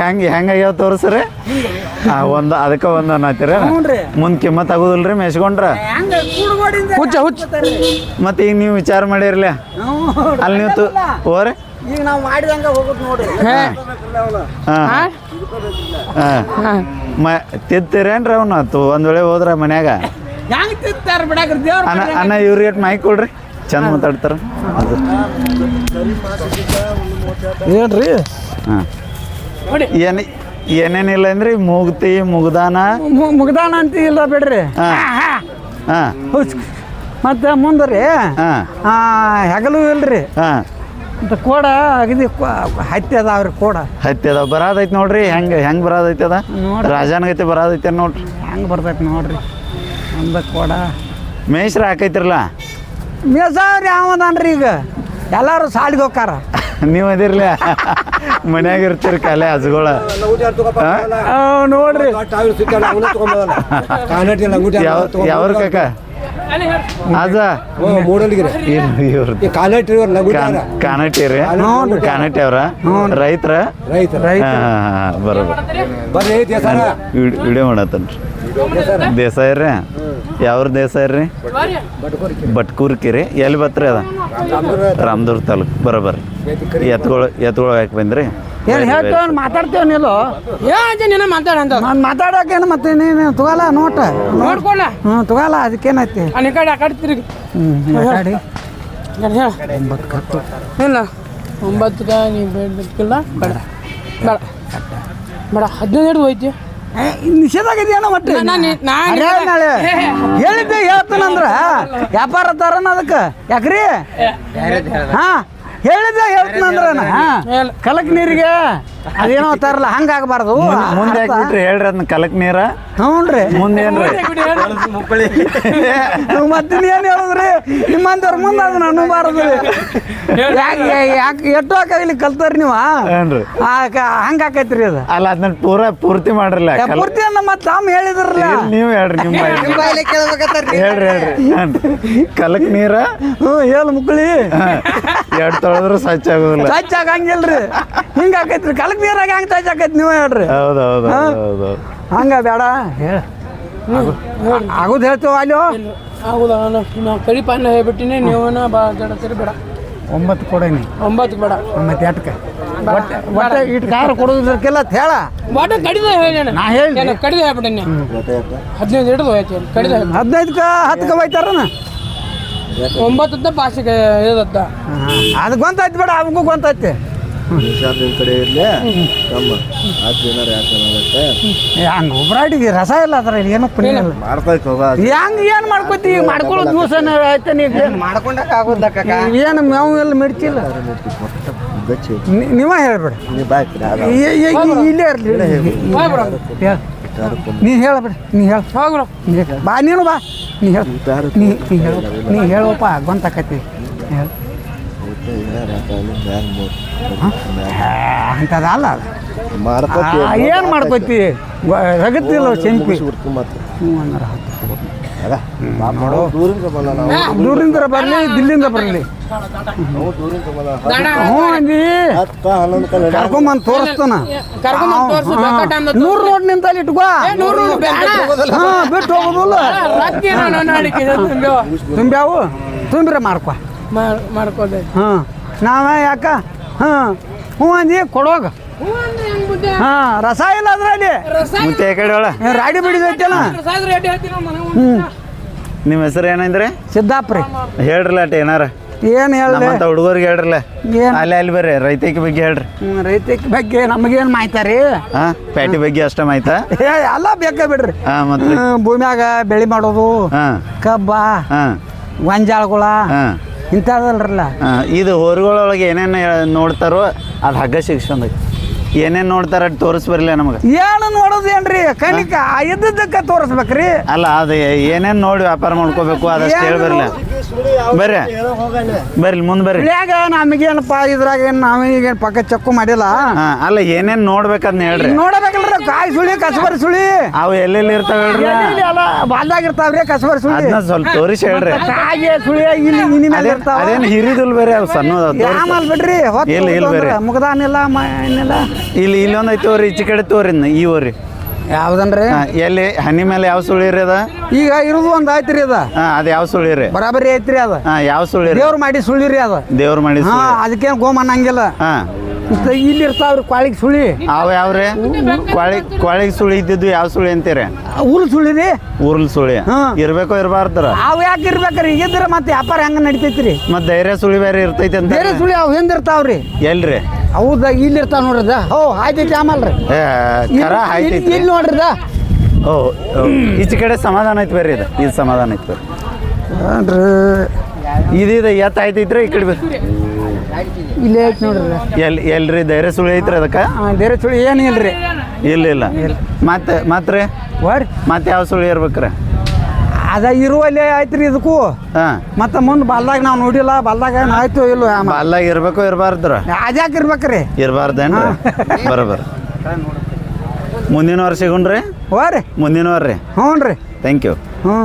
ಹೆಂಗೆ ಹೆಂಗಾಗ್ಯಾವ ತೋರಿಸ್ರಿ? ಆ ಒಂದು ಅದಕ್ಕೆ ಒಂದು ಅನ್ನತ್ತೀರ? ಮುಂದೆ ಕಿಮ್ಮತ್ ಆಗೋದಿಲ್ರಿ ಮೆಸ್ಕೊಂಡ್ರ?
ಹೆಂಗ
ಹುಚ್ಚ ಹುಚ್ಚ.
ಮತ್ತೆ ಈಗ ನೀವು ವಿಚಾರ ಮಾಡಿರ್ಲಿ? ಅಲ್ಲಿ ನೀವು ಹೋರಿ ಓರೆ
ಈಗ ನಾವು ಮಾಡಿದಂಗ ಹೋಗುದು ನೋಡ್ರಿ.
ಹೇ.
ಹಾಂ.
ಹಾಂ.
ಹಾಂ.
ಹಾಂ.
ಮ ತಿಂತೀರೇನ್ರಿ ಅವನು? ತು ಒಂದು ವೇಳೆ ಹೋದ್ರ ಮನ್ಯಾಗ?
ಹೆಂಗ್ ಬಿಡಾಕ್ರಿ
ಅನ್ನ ಇವ್ರಿಗೆ ಮೈಕ್ ಕೊಡ್ರಿ? ಚಂದ ಮಾತಾಡ್ತಾರ? ಅದು.
ಏನ್ರಿ?
ಹಾಂ. ಏನು ಏನೇನಿಲ್ಲ ಅಂದ್ರೆ ಮುಗ್ತಿ ಮುಗ್ದಾನ?
ಮುಗ್ದಾನ ಅಂತ ಇಲ್ಲ ಬಿಡ್ರಿ.
ಹಾಂ. ಹಾಂ
ಹುಚ್. ಮತ್ತೆ ಮುಂದ್ರಿ
ಹಾಂ.
ಆ, ಹೆಗಲು ಇಲ್ರಿ. ಮತ್ತೆ ಕೋಡ ಅಗದಿ ಕೊ- ಹತ್ತಿ ಅದಾವ್ರಿ ಕೋಡ.
ಹತ್ತಿ ಅದಾವ. ಬರಾದೈತಿ ನೋಡ್ರಿ. ಹೆಂಗೆ ಹೆಂಗೆ ಬರಾದೈತಿ ಅದ? ರಾಜನಗತಿ ಬರಾದೈತಿ ನೋಡ್ರಿ?
ಹೆಂಗ್ ಬರ್ತೈತಿ ನೋಡ್ರಿ. ಒಂದ ಕೋಡ.
ಮೇಸ್ರ ಹಾಕೈತಿರಲ್ಲ?
ಮೇಸಾವ್ರಿ ರೀ ಈಗ. ಎಲ್ಲರೂ ಸಾಲಿಗೆ ಹೋಗ್ತಾರ
ನೀವು ಅದಿರ್ಲಿ. ಮನ್ಯಾಗ ಇರ್ತೀರಿ ಕಾಲೇ ಹಸುಗಳ.
ನೋಡ್ರಿ.
ಯಾವ ಯಾವ್ರ ಕಾಕ? ಅದ? ಇವ್ರದ್ದು ಕಾನಟ್ಟಿ ಅವ್ರ? ರೈತರ? ಬರೋબર ವಿಡಿಯೋ ಮಾಡತ್ತನ್ರಿ. ದೇಸಾಯಿ ರೀ ಯಾವ್ರ ದೇಸಾಯಿ ರೀ ಬಟ್ಕೂರ್ಕಿ ರೀ ಎಲ್ಲಿ ಬತ್ರಿ ಅದ? ರಾಮದುರ್ಗ ತಾಲೂಕು. ಬರೋಬರ್. ಎತ್ಗಳು ಎತ್ಗಳು ಯಾಕೆ ಬಂದ್ರಿ?
ಏನ್ ಹೇಳ್ತೇವ ಮಾತಾಡ್ತೇವ ನೀಲು
ಏ ನಿನ್ನ ಮಾತಾಡಂತ
ನಾನು ಮಾತಾಡೋಕೇನು ಮತ್ತೆ ನೀನು ತಗೋಲ್ಲ ನೋಟ?
ನೋಡ್ಕೊಳ್ಳ
ಹ್ಞೂ ತಗೋಲ್ಲ ಅದಕ್ಕೇನೈತಿ?
ಅಲ್ಲಿ ಕಡೆ ಆ ಕಡೆ ತಿರುಗಿ.
ಹ್ಞೂ ಹೇಳಿ.
ಹೇಳ. ಇಲ್ಲ. ಒಂಬತ್ತು ನೀವು ಬೇಡಕ್ಕಿಲ್ಲ ಬೇಡ ಬೇಡ. ಬೇಡ. ಹದಿನೈದು ಹಿಡಿದು ಹೋಯ್ತಿ.
ನಿಷೇಧ ಆಗಿದೆಯಣ್ಣ ಮತ್ತೆ
ನಾನು ನಾ- ನಾ-
ಅದೇ ನಾಳೆ. ಹೇಳಿದ್ದೆ ಹೇಳ್ತಾನಂದ್ರ. ವ್ಯಾಪಾರ ತರನ ಅದಕ್ಕೆ. ಯಾಕ್ರಿ? ಹಾ? ಹೇಳಿದ್ದೆ ಹೇಳ್ತೀನಿ
ಹೇಳ.
ಕಲಕ್ ನೀರಿಗೆ? ಅದೇನೋ ತರಲ್ಲ ಹಂಗಾಗಬಾರ್ದು.
ಮುಂದೆ ಹಾಕ್ಬಿಟ್ರಿ ಹೇಳ್ರಿ ಅದನ್ನ ಕಲಕ್ ನೀರ?
ಹ್ಞೂನ್ರಿ.
ಮುಂದೇನ್ರಿ ಮುಕ್ಕಳಿ
ನೀವು ಮತ್ತೆ ಏನ್ ಹೇಳಿದ್ರಿ? ನಿಮ್ಮಂತವ್ರ ಮುಂದೆ ಅದನ್ನ ಅನ್ನಬಾರದು ಯಾಕೆ ಯಾಕೆ ಎಷ್ಟೋ ಕೈಲಿ ಕಲ್ತಾರ ನೀವು?
ಏನ್ರಿ?
ಹಂಗ ಆಕೈತ್ರಿ ಅದು.
ಅಲ್ಲ ಅದನ್ನ ಪೂರ ಪೂರ್ತಿ ಮಾಡ್ರಲ್ಲ
ಪೂರ್ತಿ ಅನ್ನ ಮತ್ತೆ ತಾಮ್ ಹೇಳಿದ್ರಲ್ಲ.
ನೀವು ಹೇಳ್ರಿ ನಿಮ್ಮ. ಹೇಳ್ರಿ ಹೇಳ್ರಿ? ಕಲಕ್ ನೀರ?
ಹ್ಞೂ ಹೇಳು ಮುಕ್ಕಳಿ.
ಎರಡು ತೊಳೆದ್ರು ಸ್ವಚ್ಛ ಆಗೋದಿಲ್ಲ.
ಸ್ವಚ್ಛ ಆಗಂಗಿಲ್ರಿ. ಹಿಂಗ ಹಾಕೈತ್ರಿ ಕಲಕ್ ನೀರಾಗ ಆಗಿ ಸ್ವಚ್ಛ ಆಕೈತಿ ನೀವು ಹೇಳ್ರಿ.
ಹೌದು ಹೌದು ಹೌದು ಹೌದು
ಹಂಗ ಬೇಡ. ಹೇಳ. ಆಗುದ್ ಹೇಳ್ತೇವ ಅಲ್ಲೋ?
ಹೌದಾ ನಾವು ಕಡಿ ಪಾನ ಹೇಳ್ಬಿಟ್ಟಿನಿ. ನೀವನ ಬಾ ಜಡತೀರಿ ಬೇಡ.
ಒಂಬತ್ತು ಕೊಡೇನಿ.
ಒಂಬತ್ತು ಬೇಡ.
ಒಂಬತ್ತು ಎಟ್ಕ. ಒಟ್ಟೆ ಒಟ್ಟೆ ಇಟ್ಟು ಕಾರ ಕೊಡೋದಕ್ಕೆಲ್ಲ ಅಂತ ಹೇಳ.
ಒಟ್ಟ ಕಡಿದ ಹೇಳಿ
ನಾ ಹೇಳ್ದೆ.
ಕಡಿದ ಹೇಳ್ಬಿಟ್ಟಿನಿ. ಹದಿನೈದು ಹಿಡಿದು ಹೋಯ್ತು ಕಡಿದ ಹೇಳ್ಬಿಟ್ಟು
ಹದಿನೈದಕ್ಕ ಹತ್ತಕ್ಕೆ ಹೋಯ್ತಾರನ
ಒಂಬತ್ತದ ಪಾಸಿಗೆ ಇರತ್ತ
ಅದು ಗೊಂತೈತಿ ಬೇಡ. ಅವಗೂ ಗೊಂತೈತಿ
ನಿಶಾಂತ್ ಕಡೆ ಇರ್ಲಿ ಕಮ್ಮ ಹತ್ತು ದಿನ ಯಾಕೆ
ಹಂಗೆ ಒಬ್ರಾಟಿಗೆ ರಸ ಇಲ್ಲ ಅದ್ರ ಏನು ಪುಣ್ಯ ಇಲ್ಲ.
ಮಾಡ್ತಾ ಹೋಗ
ಹೆಂಗ್ ಏನ್ ಮಾಡ್ಕೋತಿ? ಮಾಡ್ಕೊಳ್ಳೋ ದಿವಸ ಆಯ್ತ ನೀ
ಮಾಡ್ಕೊಂಡಾಕ ಆಗೋದ
ಏನು ಮೇವು ಎಲ್ಲ ಮಿಡ್ತಿಲ್ಲ?
ಗಚ್ಚಿ
ನೀ- ನೀವ ಹೇಳ್ಬೇಡಿ.
ನೀ ಬಾಯ್
ಏ- ಏ- ಈ- ಇಲ್ಲೇ ಇರ್ಲಿ. ಹೇಳ. ನೀ ಹೇಳಬೇಡಿ ನೀ ಹೇಳ.
ಹೋಗ್ರು
ಬಾ ನೀನು ಬಾ. ನೀ ಹೇಳ. ನೀ ನೀ ಹೇಳು. ನೀ ಹೇಳಪ್ಪ ಗೊಂತಾಕತಿ ಹೇಳ. ಅಂಥದ್ದಲ್ಲ ಏನ್ ಮಾಡ್ಕೋತಿ ರಗತ್ತಿಲ್ಲ ಚೆಂಪಿ
ದೂರಿಂದ
ಬರಲಿ ದಿಲ್ಲಿಂದ ಬರಲಿ. ಹ್ಞೂ ಅಂದಿ. ಕರ್ಕೊಂಬಂದು ತೋರಿಸ್ತಾನ. ನೂರು ನಿಂತಲ್ಲಿ ಇಟ್ಕೋ. ಹಾ ಬಿಟ್ಟು ಹೋಗೋದಿಲ್ಲ.
ತುಂಬ್ಯಾವ.
ತುಂಬ್ರೆ ಮಾಡ್ಕೊ.
ಮಾಡ್- ಮಾಡ್ಕೊದೆ.
ಹಾಂ ನಾವ ಯಾಕ? ಹಾಂ ಹ್ಞೂ ಅಂದಿ ಕೊಡೋಗ? ಹಾಂ ರಸ ಇಲ್ಲ ಅದ್ರಲ್ಲಿ.
ಮತ್ತೆ ಈ ಕಡೆ ಒಳ.
ರಾಡಿ ಬಿಡಿದೈತಲ್ಲ
ನಾವು
ನಿಮ್ಮ ಹೆಸರು ಏನಂದ್ರೆ?
ಸಿದ್ದಾಪ್ರಿ.
ಹೇಳ್ರಲ್ಲ ಅಟ್ ಏನಾರ?
ಏನು ಹೇಳ್ದೆ?
ನಮ್ಮಂತ ಹುಡುಗರಿಗೆ ಹೇಳ್ರಲ್ಲ.
ಏನು?
ಅಲ್ಲಿ ಅಲ್ಲಿ ಬರ್ರಿ ರೈತಕಿ ಬಗ್ಗೆ ಹೇಳ್ರಿ.
ರೈತಕ್ಕೆ ಬಗ್ಗೆ ನಮಗೇನು ಮಾಯ್ತಾರಿ
ಹಾ ಪ್ಯಾಟಿ ಬಗ್ಗೆ ಅಷ್ಟ ಮಾಯ್ತಾ
ಏ ಎಲ್ಲ ಬೇಕ ಬಿಡ್ರಿ.
ಹಾ ಮತ್ತೆ?
ಹ್ಮ್, ಭೂಮ್ಯಾಗ ಬೆಳೆ ಮಾಡೋದು
ಹಾ.
ಕಬ್ಬ
ಹಾ.
ಗೊಂಜಾಳಗಳ
ಹಾ.
ಇಂಥದಲ್ರಲ್ಲ
ಹಾ ಇದು ಹೊರಗಳೊಳಗೆ ಏನೇನು ನೋಡ್ತಾರೋ ಅದು ಹಗ್ಗ ಶಿಕ್ಷಣದಾಗ ಏನೇನು ನೋಡ್ತಾರ ತೋರಿಸ್ ಬರಲ್ಲ ನಮಗೆ.
ಏನು ನೋಡೋದೇನ್ರಿ ಕಣಿಕ ಇದ್ದದ್ದಕ್ಕೆ ತೋರಿಸ್ಬೇಕ್ರಿ.
ಅಲ್ಲ ಅದು ಏನೇನ್ ನೋಡಿ ವ್ಯಾಪಾರ ಮಾಡ್ಕೋಬೇಕು ಅದಷ್ಟು ಹೇಳಿ ಬರಲ್ಲ ಬರ್ರಿ. ಬರ್ರಿ ಮುಂದೆ ಬರ್ರಿ.
ಇಳ್ಯಾಗ ನಮಗೇನಪ್ಪ ಇದ್ರಾಗ ಏನು ನಾವೇ ಪಕ್ಕ ಚಕ್ಕು ಮಾಡಿಲ್ಲ?
ಹಾ ಅಲ್ಲ ಏನೇನ್ ನೋಡ್ಬೇಕದ್ನ ಹೇಳ್ರಿ.
ನೋಡಬೇಕಲ್ರ ಕಾಯಿ ಸುಳಿ ಕಸಬರಿ ಸುಳಿ.
ಅವು ಎಲ್ಲೆಲ್ಲಿ ಇರ್ತಾವ ಹೇಳ್ರಿ?
ಬಾಲ್ದಾಗ ಇರ್ತಾವ್ರಿ ಕಸಬರಿ ಸುಳಿ.
ಅದನ್ನ ಸ್ವಲ್ಪ ತೋರಿಸಿ ಹೇಳ್ರಿ.
ಕಾಯಿ ಸುಳಿ ಇಲ್ಲಿ ಇನಿ ಮೇಲೆ
ಅದೇನ್
ಇರ್ತಾವ.
ಅದೇನು ಹಿರಿದಿಲ್ ಬೇರೆ ಅವು ಸಣ್ಣ ಇಲ್ಲ, ಇಲ್ಲ ಬೇರೆ.
ಏನಿಲ್ಲ
ಇಲ್ಲಿ ಇಲ್ಲೊಂದು ಐತಿ ತೋರಿ ಈಚೆ ಕಡೆ ತೋರಿ ಈ ಊರಿ.
ಯಾವ್ದನ್ರಿ?
ಎಲ್ಲಿ ಹನಿ ಮೇಲೆ ಯಾವ ಸುಳಿ ರೀ ಅದ?
ಈಗ ಇರೋದು ಒಂದು ಐತ್ರಿ ಅದ.
ಹಾ ಅದು ಯಾವ ಸುಳಿ ರೀ?
ಬರಾಬರಿ ಐತ್ರಿ ಅದ.
ಹಾ ಯಾವ ಸುಳಿ
ದೇವ್ರ ಮಾಡಿ ಸುಳಿ ರೀ ಅದ.
ದೇವ್ರ ಮಾಡಿ
ಹಾ ಅದಕ್ಕೇನು ಗೋಮನ್ ಅನ್ನಂಗಿಲ್ಲ.
ಹಾ.
ಇಲ್ಲಿ ಇರ್ತಾವ್ರಿ ಕ್ವಾಳಿಗೆ ಸುಳಿ.
ಅವ ಯಾವ್ರಿ ಕ್ವಾಳಿ ಕ್ವಾಳಿಗ್ ಸುಳಿ ಇದ್ದಿದ್ದು ಯಾವ ಸುಳಿ ಅಂತೀರಿ?
ಊರು ಸುಳಿ ರೀ.
ಊರ್ಲ್ ಸುಳಿ. ಇರ್ಬೇಕೋ ಇರಬಾರ್ದ್ರ?
ಅವ್ ಯಾಕೆ ಇರ್ಬೇಕ್ರಿ? ಈಗಿದ್ರೆ ಮತ್ತೆ ವ್ಯಾಪಾರ ಹೆಂಗ ನಡಿತೈತ್ರಿ?
ಮತ್ ಧೈರ್ಯ ಸುಳಿ ಬೇರೆ ಇರ್ತೈತಿ ಅಂತ
ಬೇರೆ ಸುಳಿ ಅವ್ ಇರ್ತಾವ್ರಿ
ಎಲ್ರಿ?
ಹೌದ? ಇಲ್ಲಿ ಇರ್ತಾವ ನೋಡ್ರಿ ಅದ. ಓ ಆಯ್ತೈತಿ ಆಮಲ್ರಿ.
ಏ, ಕರ ಆಯ್ತೈತಿ.
ಇಲ್ಲಿ ನೋಡ್ರಿ ಅದ.
ಓ ಓ, ಈಚೆ ಕಡೆ ಸಮಾಧಾನ ಐತಿ ಬರ್ರಿ ಇದು. ಇದು ಸಮಾಧಾನ ಐತಿ ಬರ್ರಿ. ಇದಿದ ಎತ್ತ ಆಯ್ತೈತ್ರಿ ಈ ಕಡೆ ಬರ್ರಿ.
ಇಲ್ಲಿ ಐತಿ ನೋಡ್ರಿ.
ಎಲ್ ಎಲ್ರಿ ಧೈರ್ಯ ಸುಳಿ ಐತ್ರಿ ಅದಕ್ಕೆ?
ಧೈರ್ಯ ಬೇರೆ ಸುಳಿ ಏನು
ಇಲ್ಲ ಇಲ್ಲ ಮತ್ತೆ ಮತ್ತೆ ರೀ? ಮತ್ತೆ ಯಾವ ಸುಳಿ ಇರ್ಬೇಕ್ರಿ?
ಅದ ಇರುವಲ್ಲಿ ಐತ್ರಿ ಇದಕ್ಕೂ.
ಹಾಂ.
ಮತ್ತೆ ಮುಂದೆ ಬಲ್ದಾಗ ನಾವು ನೋಡಿಲ್ಲ ಬಲ್ದಾಗ ಏನ್ ಆಯ್ತು ಇಲ್ಲೋ ಆಮ
ಅಲ್ಲಾಗ ಇರ್ಬೇಕೋ ಇರಬಾರ್ದ್ರ.
ಅದ್ಯಾಕೆ ಇರ್ಬೇಕ್ರಿ?
ಇರಬಾರ್ದೇನ್ರಿ? ಬರೋಬರ. ಮುಂದಿನ ವರ್ಷ ಸಿಗುಣ್ರಿ
ಹೋರಿ.
ಮುಂದಿನ ವಾರ ರೀ
ಹ್ಞೂ ರೀ
ಥ್ಯಾಂಕ್ ಯು
ಹ್ಞೂ.